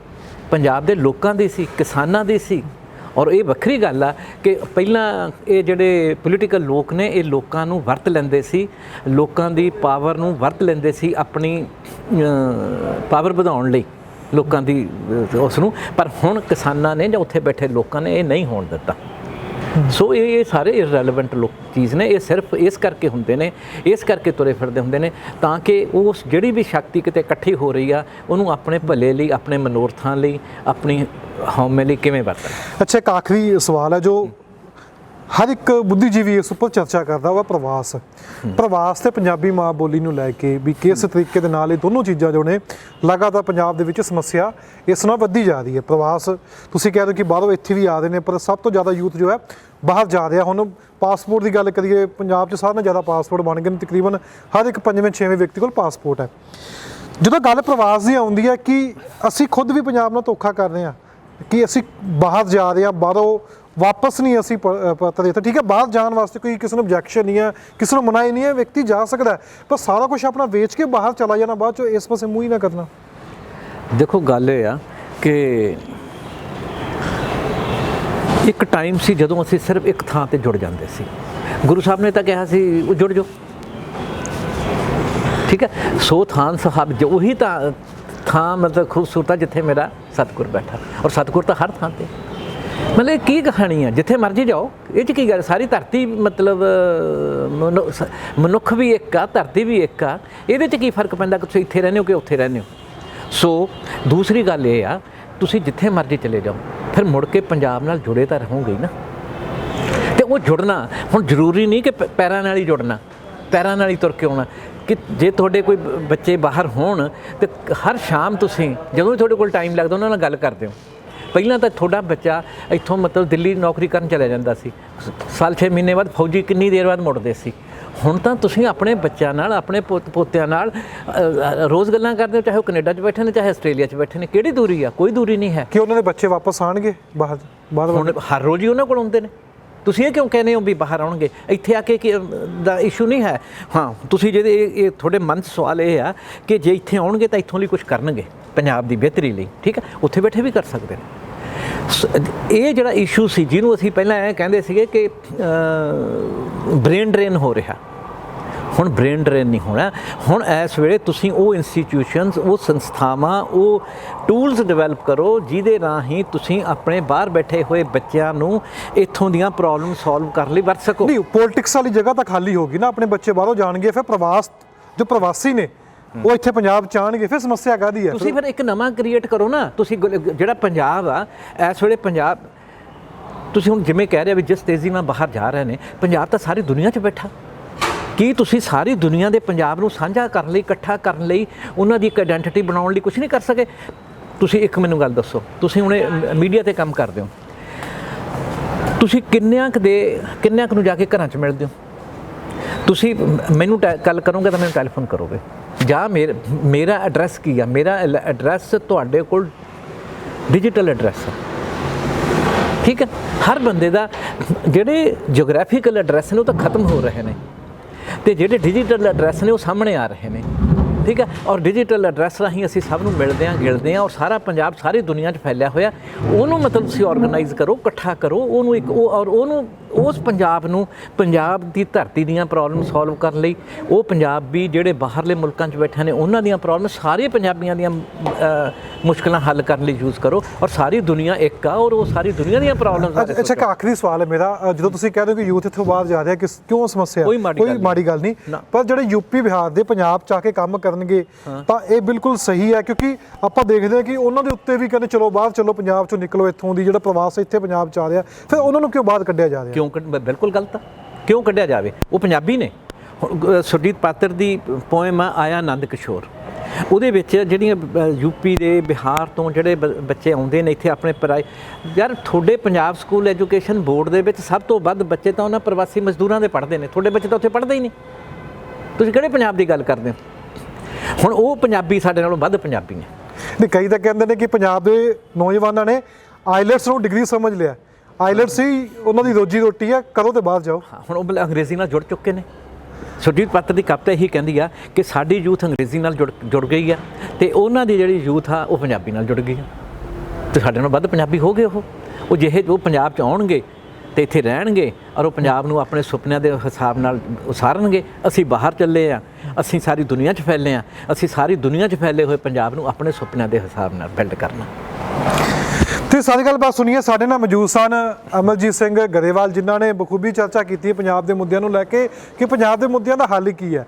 ਪੰਜਾਬ ਦੇ ਲੋਕਾਂ ਦੀ ਸੀ, ਕਿਸਾਨਾਂ ਦੀ ਸੀ। ਔਰ ਇਹ ਵੱਖਰੀ ਗੱਲ ਆ ਕਿ ਪਹਿਲਾਂ ਇਹ ਜਿਹੜੇ ਪੋਲੀਟੀਕਲ ਲੋਕ ਨੇ, ਇਹ ਲੋਕਾਂ ਨੂੰ ਵਰਤ ਲੈਂਦੇ ਸੀ, ਲੋਕਾਂ ਦੀ ਪਾਵਰ ਨੂੰ ਵਰਤ ਲੈਂਦੇ ਸੀ ਆਪਣੀ ਪਾਵਰ ਵਧਾਉਣ ਲਈ ਲੋਕਾਂ ਦੀ ਉਸ ਨੂੰ। ਪਰ ਹੁਣ ਕਿਸਾਨਾਂ ਨੇ ਜਾਂ ਉੱਥੇ ਬੈਠੇ ਲੋਕਾਂ ਨੇ ਇਹ ਨਹੀਂ ਹੋਣ ਦਿੱਤਾ। ਸੋ ਇਹ ਇਹ ਸਾਰੇ ਇਰਰੈਲੇਵੈਂਟ ਲੋਕ ਚੀਜ਼ ਨੇ, ਇਹ ਸਿਰਫ ਇਸ ਕਰਕੇ ਹੁੰਦੇ ਨੇ, ਇਸ ਕਰਕੇ ਤੁਰੇ ਫਿਰਦੇ ਹੁੰਦੇ ਨੇ, ਤਾਂ ਕਿ ਉਸ ਜਿਹੜੀ ਵੀ ਸ਼ਕਤੀ ਕਿਤੇ ਇਕੱਠੀ ਹੋ ਰਹੀ ਆ, ਉਹਨੂੰ ਆਪਣੇ ਭਲੇ ਲਈ, ਆਪਣੇ ਮਨੋਰਥਾਂ ਲਈ, ਆਪਣੀ ਹਉਮੈ ਲਈ ਕਿਵੇਂ ਵਰਤਣਾ। ਅੱਛਾ, ਇੱਕ ਆਖਰੀ ਸਵਾਲ ਹੈ ਜੋ ਹਰ ਇੱਕ ਬੁੱਧੀਜੀਵੀ ਇਸ ਉੱਪਰ ਚਰਚਾ ਕਰਦਾ ਵਾ ਪ੍ਰਵਾਸ। ਪ੍ਰਵਾਸ ਤੇ ਪੰਜਾਬੀ ਮਾਂ ਬੋਲੀ ਨੂੰ ਲੈ ਕੇ ਵੀ ਕਿਸ ਤਰੀਕੇ ਦੇ ਨਾਲ ਇਹ ਦੋਨੋਂ ਚੀਜ਼ਾਂ ਜੋ ਨੇ, ਲਗਾਤਾਰ ਪੰਜਾਬ ਦੇ ਵਿੱਚ ਸਮੱਸਿਆ ਇਸ ਨਾਲ ਵੱਧਦੀ ਜਾ ਰਹੀ ਹੈ। ਪ੍ਰਵਾਸ, ਤੁਸੀਂ ਕਹਿ ਰਹੇ ਹੋ ਕਿ ਬਾਹਰੋਂ ਇੱਥੇ ਵੀ ਆ ਰਹੇ ਨੇ, ਪਰ ਸਭ ਤੋਂ ਜ਼ਿਆਦਾ ਯੂਥ ਜੋ ਹੈ ਬਾਹਰ ਜਾ ਰਿਹਾ। ਹੁਣ ਪਾਸਪੋਰਟ ਦੀ ਗੱਲ ਕਰੀਏ, ਪੰਜਾਬ 'ਚ ਸਾਰਿਆਂ ਨਾਲੋਂ ਜ਼ਿਆਦਾ ਪਾਸਪੋਰਟ ਬਣ ਗਏ ਨੇ, ਤਕਰੀਬਨ ਹਰ ਇੱਕ ਪੰਜਵੇਂ, ਛੇਵੇਂ ਵਿਅਕਤੀ ਕੋਲ ਪਾਸਪੋਰਟ ਹੈ। ਜਦੋਂ ਗੱਲ ਪ੍ਰਵਾਸ ਦੀ ਆਉਂਦੀ ਹੈ ਕਿ ਅਸੀਂ ਖੁਦ ਵੀ ਪੰਜਾਬ ਨਾਲ ਧੋਖਾ ਕਰ ਰਹੇ ਹਾਂ, ਕਿ ਅਸੀਂ ਬਾਹਰ ਜਾ ਰਹੇ ਹਾਂ, ਬਾਹਰੋਂ ਵਾਪਸ ਨਹੀਂ ਅਸੀਂ ਪ- ਅ, ਪਰਤਦੇ ਠੀਕ ਹੈ ਬਾਹਰ ਜਾਣ ਵਾਸਤੇ ਕੋਈ ਕਿਸੇ ਨੂੰ ਆਬਜੈਕਸ਼ਨ ਨਹੀਂ ਹੈ ਕਿਸੇ ਨੂੰ ਮਨਾਹੀ ਨਹੀਂ ਹੈ ਵਿਅਕਤੀ ਜਾ ਸਕਦਾ ਪਰ ਸਾਰਾ ਕੁਝ ਆਪਣਾ ਵੇਚ ਕੇ ਬਾਹਰ ਚਲਾ ਜਾਣਾ ਬਾਅਦ ਚੋਂ ਇਸ ਪਾਸੇ ਮੂੰਹ ਹੀ ਨਾ ਕਰਨਾ। ਦੇਖੋ ਗੱਲ ਇਹ ਆ ਕਿ ਇੱਕ ਟਾਈਮ ਸੀ ਜਦੋਂ ਅਸੀਂ ਸਿਰਫ ਇੱਕ ਥਾਂ ਤੇ ਜੁੜ ਜਾਂਦੇ ਸੀ। ਗੁਰੂ ਸਾਹਿਬ ਨੇ ਤਾਂ ਕਿਹਾ ਸੀ ਉਹ ਜੁੜ ਜਾਓ। ਠੀਕ ਹੈ ਸੋ ਥਾਂ ਸਾਹਿਬ ਜੋ ਉਹੀ ਤਾਂ ਥਾਂ ਮਤਲਬ ਖੂਬਸੂਰਤ ਆ ਜਿੱਥੇ ਮੇਰਾ ਸਤਿਗੁਰ ਬੈਠਾ। ਔਰ ਸਤਿਗੁਰ ਤਾਂ ਹਰ ਥਾਂ ਤੇ। ਮਤਲਬ ਇਹ ਕੀ ਕਹਾਣੀ ਆ? ਜਿੱਥੇ ਮਰਜ਼ੀ ਜਾਓ। ਇਹ ਚ ਕੀ ਗੱਲ? ਸਾਰੀ ਧਰਤੀ ਮਤਲਬ ਮਨੁ- ਸ- ਮਨੁੱਖ ਵੀ ਇੱਕ ਆ, ਧਰਤੀ ਵੀ ਇੱਕ ਆ। ਇਹਦੇ ਚ ਕੀ ਫ਼ਰਕ ਪੈਂਦਾ? ਕਿ ਤੁਸੀਂ ਇੱਥੇ ਰਹਿੰਦੇ ਹੋ ਕਿ ਉੱਥੇ ਰਹਿੰਦੇ ਹੋ? ਸੋ, ਦੂਸਰੀ ਗੱਲ ਇਹ ਆ, ਤੁਸੀਂ ਜਿੱਥੇ ਮਰਜ਼ੀ ਚਲੇ ਜਾਓ। ਫਿਰ ਮੁੜ ਕੇ ਪੰਜਾਬ ਨਾਲ ਜੁੜੇ ਤਾਂ ਰਹੋਗੇ ਨਾ। ਤੇ ਉਹ ਜੁੜਨਾ, ਹੁਣ ਜ਼ਰੂਰੀ ਨਹੀਂ ਕਿ ਪੈਰਾਂ ਨਾਲ ਹੀ ਜੁੜਨਾ, ਪੈਰਾਂ ਨਾਲ ਹੀ ਤੁਰ ਕੇ ਆਉਣਾ। ਕਿ ਜੇ ਤੁਹਾਡੇ ਕੋਈ ਬੱਚੇ ਬਾਹਰ ਹੋਣ, ਤੇ ਹਰ ਸ਼ਾਮ ਤੁਸੀਂ, ਜਦੋਂ ਵੀ ਤੁਹਾਡੇ ਕੋਲ ਟਾਈਮ ਲੱਗਦਾ, ਉਹਨਾਂ ਨਾਲ ਗੱਲ ਕਰਦੇ ਹੋ। ਪਹਿਲਾਂ ਤਾਂ ਤੁਹਾਡਾ ਬੱਚਾ ਇੱਥੋਂ ਮਤਲਬ ਦਿੱਲੀ ਨੌਕਰੀ ਕਰਨ ਚਲਾ ਜਾਂਦਾ ਸੀ। ਸਾਲ 6 ਮਹੀਨੇ ਬਾਅਦ ਫੌਜੀ ਕਿੰਨੀ ਦੇਰ ਬਾਅਦ ਮੁੜਦੇ ਸੀ। ਹੁਣ ਤਾਂ ਤੁਸੀਂ ਆਪਣੇ ਬੱਚਿਆਂ ਨਾਲ ਆਪਣੇ ਪੁੱਤ ਪੋਤਿਆਂ ਨਾਲ ਰੋਜ਼ ਗੱਲਾਂ ਕਰਦੇ ਹੋ ਚਾਹੇ ਉਹ ਕੈਨੇਡਾ 'ਚ ਬੈਠੇ ਨੇ ਚਾਹੇ ਆਸਟ੍ਰੇਲੀਆ 'ਚ ਬੈਠੇ ਨੇ। ਕਿਹੜੀ ਦੂਰੀ ਆ? ਕੋਈ ਦੂਰੀ ਨਹੀਂ ਹੈ। ਕਿ ਉਹਨਾਂ ਦੇ ਬੱਚੇ ਵਾਪਸ ਆਣਗੇ ਬਾਹਰ ਹੁਣ ਹਰ ਰੋਜ਼ ਹੀ ਉਹਨਾਂ ਕੋਲ ਆਉਂਦੇ ਨੇ। ਤੁਸੀਂ ਇਹ ਕਿਉਂ ਕਹਿੰਦੇ ਹੋ ਵੀ ਬਾਹਰ ਆਉਣਗੇ? ਇੱਥੇ ਆ ਕੇ ਦਾ ਇਸ਼ੂ ਨਹੀਂ ਹੈ? ਹਾਂ, ਤੁਸੀਂ ਜਿਹਦੇ ਇਹ ਤੁਹਾਡੇ ਮਨ 'ਚ ਸਵਾਲ ਇਹ ਆ ਕਿ ਜੇ ਇੱਥੇ ਆਉਣਗੇ ਤਾਂ ਇੱਥੋਂ ਲਈ ਕੁਝ ਕਰਨਗੇ, ਪੰਜਾਬ ਦੀ ਬਿਹਤਰੀ ਲਈ, ਠੀਕ ਹੈ? ਉੱਥੇ ਬੈਠੇ ਵੀ ਕਰ ਸਕਦੇ ਨੇ। ਸ- ਇਹ ਜਿਹੜਾ ਇਸ਼ੂ ਸੀ, ਜਿਹਨੂੰ ਅਸੀਂ ਪਹਿਲਾਂ ਇਹ ਕਹਿੰਦੇ ਸੀਗੇ ਕਿ ਬ੍ਰੇਨ ਡਰੇਨ ਹੋ ਰਿਹਾ। ਹੁਣ ਬ੍ਰੇਨ ਡਰੇਨ ਨਹੀਂ ਹੋਣਾ। ਹੁਣ ਇਸ ਵੇਲੇ ਤੁਸੀਂ ਉਹ ਇੰਸਟੀਟਿਊਸ਼ਨਸ ਉਹ ਸੰਸਥਾਵਾਂ ਉਹ ਟੂਲਸ ਡਿਵੈਲਪ ਕਰੋ ਜਿਹਦੇ ਰਾਹੀਂ ਤੁਸੀਂ ਆਪਣੇ ਬਾਹਰ ਬੈਠੇ ਹੋਏ ਬੱਚਿਆਂ ਨੂੰ ਇੱਥੋਂ ਦੀਆਂ ਪ੍ਰੋਬਲਮ ਸੋਲਵ ਕਰਨ ਲਈ ਵਰਤ ਸਕੋ। ਨਹੀਂ ਪੋਲਿਟਿਕਸ ਵਾਲੀ ਜਗ੍ਹਾ ਤਾਂ ਖਾਲੀ ਹੋਗੀ ਨਾ। ਆਪਣੇ ਬੱਚੇ ਬਾਹਰੋਂ ਜਾਣਗੇ ਫਿਰ ਪ੍ਰਵਾਸ ਜੋ ਪ੍ਰਵਾਸੀ ਨੇ ਉਹ ਇੱਥੇ ਪੰਜਾਬ ਚ ਆਣਗੇ ਫਿਰ ਸਮੱਸਿਆ ਕਾਦੀ ਹੈ? ਤੁਸੀਂ ਫਿਰ ਇੱਕ ਨਵਾਂ ਕ੍ਰੀਏਟ ਕਰੋ ਨਾ। ਤੁਸੀਂ ਜਿਹੜਾ ਪੰਜਾਬ ਆ ਇਸ ਵੇਲੇ ਪੰਜਾਬ ਤੁਸੀਂ ਹੁਣ ਜਿਵੇਂ ਕਹਿ ਰਹੇ ਹੋ ਵੀ ਜਿਸ ਤੇਜ਼ੀ ਨਾਲ ਬਾਹਰ ਜਾ ਰਹੇ ਨੇ ਪੰਜਾਬ ਤਾਂ ਸਾਰੀ ਦੁਨੀਆ 'ਚ ਬੈਠਾ। ਕੀ ਤੁਸੀਂ ਸਾਰੀ ਦੁਨੀਆ ਦੇ ਪੰਜਾਬ ਨੂੰ ਸਾਂਝਾ ਕਰਨ ਲਈ, ਇਕੱਠਾ ਕਰਨ ਲਈ ਉਹਨਾਂ ਦੀ ਇੱਕ ਆਇਡੈਂਟੀਟੀ ਬਣਾਉਣ ਲਈ ਕੁਝ ਨਹੀਂ ਕਰ ਸਕੇ? ਤੁਸੀਂ ਇੱਕ ਮੈਨੂੰ ਗੱਲ ਦੱਸੋ, ਤੁਸੀਂ ਹੁਣੇ ਮੀਡੀਆ ਤੇ ਕੰਮ ਕਰਦੇ ਹੋ। ਤੁਸੀਂ ਕਿੰਨਿਆਂ ਕੁ ਦੇ, ਕਿੰਨਿਆਂ ਕੁ ਨੂੰ ਜਾ ਕੇ ਘਰਾਂ 'ਚ ਮਿਲਦੇ ਹੋ? ਤੁਸੀਂ ਮ- ਮੈਨੂੰ ਕੱਲ ਕਰੋਗੇ ਤਾਂ ਮੈਨੂੰ ਟੈਲੀਫੋਨ ਕਰੋਗੇ। ਜਾਂ ਮੇਰ- ਮੇਰਾ ਐਡਰੈਸ ਕੀ ਆ? ਮੇਰਾ ਐਡਰੈਸ ਤੁਹਾਡੇ ਕੋਲ ਡਿਜੀਟਲ ਐਡਰੈਸ ਹੈ ਠੀਕ ਹੈ? ਹਰ ਬੰਦੇ ਦਾ ਜਿਹੜੇ ਜੀਓਗ੍ਰਾਫੀਕਲ ਐਡਰੈਸ ਨੇ ਉਹ ਤਾਂ ਖਤਮ ਹੋ ਰਹੇ ਨੇ। ਤੇ ਜਿਹੜੇ ਡਿਜੀਟਲ ਐਡਰੈਸ ਨੇ ਉਹ ਸਾਹਮਣੇ ਆ ਰਹੇ ਨੇ। ਠੀਕ ਹੈ? ਔਰ ਡਿਜੀਟਲ ਐਡਰੈਸ ਰਾਹੀਂ ਅਸੀਂ ਸਭ ਨੂੰ ਮਿਲਦੇ ਹਾਂ ਗਿਲਦੇ ਹਾਂ ਔਰ ਸਾਰਾ ਪੰਜਾਬ, ਸਾਰੀ ਦੁਨੀਆ 'ਚ ਫੈਲਿਆ ਹੋਇਆ, ਉਹਨੂੰ ਮਤਲਬ ਤੁਸੀਂ ਆਰਗੇਨਾਈਜ਼ ਕਰੋ, ਇਕੱਠਾ ਕਰੋ, ਉਹਨੂੰ ਇੱਕ ਉਹ ਔਰ ਉਹਨੂੰ ਉਸ ਪੰਜਾਬ ਨੂੰ ਪੰਜਾਬ ਦੀ ਧਰਤੀ ਦੀਆਂ ਪ੍ਰੋਬਲਮ ਸੋਲਵ ਕਰਨ ਲਈ ਉਹ ਪੰਜਾਬੀ ਜਿਹੜੇ ਬਾਹਰਲੇ ਮੁਲਕਾਂ 'ਚ ਬੈਠੇ ਨੇ ਉਹਨਾਂ ਦੀਆਂ ਪ੍ਰੋਬਲਮ ਸਾਰੇ ਪੰਜਾਬੀਆਂ ਦੀਆਂ ਮੁਸ਼ਕਲਾਂ ਹੱਲ ਕਰਨ ਲਈ ਯੂਜ਼ ਕਰੋ ਔਰ ਸਾਰੀ ਦੁਨੀਆ ਇੱਕ ਆ ਔਰ ਉਹ ਸਾਰੀ ਦੁਨੀਆ ਦੀਆਂ ਪ੍ਰੋਬਲਮਸ ਅੱਛਾ ਇੱਕ ਆਖਰੀ ਸਵਾਲ ਹੈ ਮੇਰਾ। ਜਦੋਂ ਤੁਸੀਂ ਕਹਿੰਦੇ ਹੋ ਕਿ ਯੂਥ ਇੱਥੋਂ ਬਾਹਰ ਜਾ ਰਿਹਾ ਕਿਸ ਕਿਉਂ ਸਮੱਸਿਆ? ਕੋਈ ਮਾੜੀ ਗੱਲ ਨਹੀਂ। ਪਰ ਜਿਹੜੇ ਯੂਪੀ ਬਿਹਾਰ ਦੇ ਪੰਜਾਬ ਚ ਆ ਕੇ ਕੰਮ ਕਰਨਗੇ ਤਾਂ ਇਹ ਬਿਲਕੁਲ ਸਹੀ ਹੈ ਕਿਉਂਕਿ ਆਪਾਂ ਦੇਖਦੇ ਹਾਂ ਕਿ ਉਹਨਾਂ ਦੇ ਉੱਤੇ ਵੀ ਕਹਿੰਦੇ ਚਲੋ ਬਾਹਰ ਚਲੋ ਪੰਜਾਬ ਚੋਂ ਨਿਕਲੋ ਇੱਥੋਂ ਦੀ ਜਿਹੜਾ ਪ੍ਰਵਾਸ ਇੱਥੇ ਪੰਜਾਬ ਚ ਆ ਰਿਹਾ ਫਿਰ ਉਹਨਾਂ ਨੂੰ ਕਿਉਂ ਬਾਹਰ ਕੱਢਿਆ ਜਾ ਰਿਹਾ? ਕਿਉਂ ਬਿਲਕੁਲ ਗਲਤ ਆ। ਕਿਉਂ ਕੱਢਿਆ ਜਾਵੇ? ਉਹ ਪੰਜਾਬੀ ਨੇ। ਸੁਰਜੀਤ ਪਾਤਰ ਦੀ ਪੋਇਮ ਆਇਆ ਆਨੰਦ ਕਿਸ਼ੋਰ। ਉਹਦੇ ਵਿੱਚ ਜਿਹੜੀਆਂ ਬ- ਯੂਪੀ ਦੇ, ਬਿਹਾਰ ਤੋਂ ਜਿਹੜੇ ਬ- ਬੱਚੇ ਆਉਂਦੇ ਨੇ, ਇੱਥੇ ਆਪਣੇ ਪਰਾਈ ਯਾਰ, ਤੁਹਾਡੇ ਪੰਜਾਬ ਸਕੂਲ ਐਜੂਕੇਸ਼ਨ ਬੋਰਡ ਦੇ ਵਿੱਚ ਸਭ ਤੋਂ ਵੱਧ ਬੱਚੇ ਤਾਂ ਉਹਨਾਂ ਪ੍ਰਵਾਸੀ ਮਜ਼ਦੂਰਾਂ ਦੇ ਪੜ੍ਹਦੇ ਨੇ। ਤੁਹਾਡੇ ਬੱਚੇ ਤਾਂ ਉੱਥੇ ਪੜ੍ਹਦੇ ਹੀ ਨਹੀਂ। ਤੁਸੀਂ ਕਿਹੜੇ ਪੰਜਾਬ ਦੀ ਗੱਲ ਕਰਦੇ ਹੋ? ਹੁਣ ਉਹ ਪੰਜਾਬੀ ਸਾਡੇ ਨਾਲੋਂ ਵੱਧ ਪੰਜਾਬੀ ਨੇ। ਨਹੀਂ, ਕਈ ਤਾਂ ਕਹਿੰਦੇ ਨੇ ਕਿ ਪੰਜਾਬ ਦੇ ਨੌਜਵਾਨਾਂ ਨੇ ਆਈਲੈਟਸ ਨੂੰ ਡਿਗਰੀ ਸਮਝ ਲਿਆ। ਆਈਲੈਟਸ ਹੀ ਉਹਨਾਂ ਦੀ ਰੋਜੀ ਰੋਟੀ ਆ, ਕਰੋ ਤੇ ਬਾਹਰ ਜਾਓ। ਹੁਣ ਉਹ ਬਲ- ਅੰਗਰੇਜ਼ੀ ਨਾਲ ਜੁੜ ਚੁੱਕੇ ਨੇ। ਸੁਰਜੀਤ ਪਾਤਰ ਦੀ ਕਵਿਤਾ ਇਹੀ ਕਹਿੰਦੀ ਆ ਕਿ ਸਾਡੀ ਯੂਥ ਅੰਗਰੇਜ਼ੀ ਨਾਲ ਜੁੜ ਜੁੜ ਗਈ ਆ ਤੇ ਉਹਨਾਂ ਦੀ ਜਿਹੜੀ ਯੂਥ ਆ, ਉਹ ਪੰਜਾਬੀ ਨਾਲ ਜੁੜ ਗਈ ਆ। ਤੇ ਸਾਡੇ ਨਾਲ ਵੱਧ ਪੰਜਾਬੀ ਹੋ ਗਏ ਉਹ। ਉਹ ਜਿਹੇ ਉਹ ਪੰਜਾਬ 'ਚ ਆਉਣਗੇ ਤੇ ਇੱਥੇ ਰਹਿਣਗੇ ਔਰ ਉਹ ਪੰਜਾਬ ਨੂੰ ਆਪਣੇ ਸੁਪਨਿਆਂ ਦੇ ਹਿਸਾਬ ਨਾਲ ਉਸਾਰਨਗੇ, ਅਸੀਂ ਬਾਹਰ ਚੱਲੇ ਆ, ਅਸੀਂ ਸਾਰੀ ਦੁਨੀਆ 'ਚ ਫੈਲੇ ਆ, ਅਸੀਂ ਸਾਰੀ ਦੁਨੀਆ 'ਚ ਫੈਲੇ ਹੋਏ ਪੰਜਾਬ ਨੂੰ ਆਪਣੇ ਸੁਪਨਿਆਂ ਦੇ ਹਿਸਾਬ ਨਾਲ ਬਿਲਡ ਕਰਨਾ। ਤੇ ਸਾਰੀ ਗੱਲਬਾਤ ਸੁਣੀਏ, ਸਾਡੇ ਨਾਲ ਮੌਜੂਦ ਸਨ ਅਮਰਜੀਤ ਸਿੰਘ ਗਰੇਵਾਲ, ਜਿਨ੍ਹਾਂ ਨੇ ਬਖੂਬੀ ਚਰਚਾ ਕੀਤੀ ਪੰਜਾਬ ਦੇ ਮੁੱਦਿਆਂ ਨੂੰ ਲੈ ਕੇ, ਕਿ ਪੰਜਾਬ ਦੇ ਮੁੱਦਿਆਂ ਦਾ ਹੱਲ ਕੀ ਹੈ।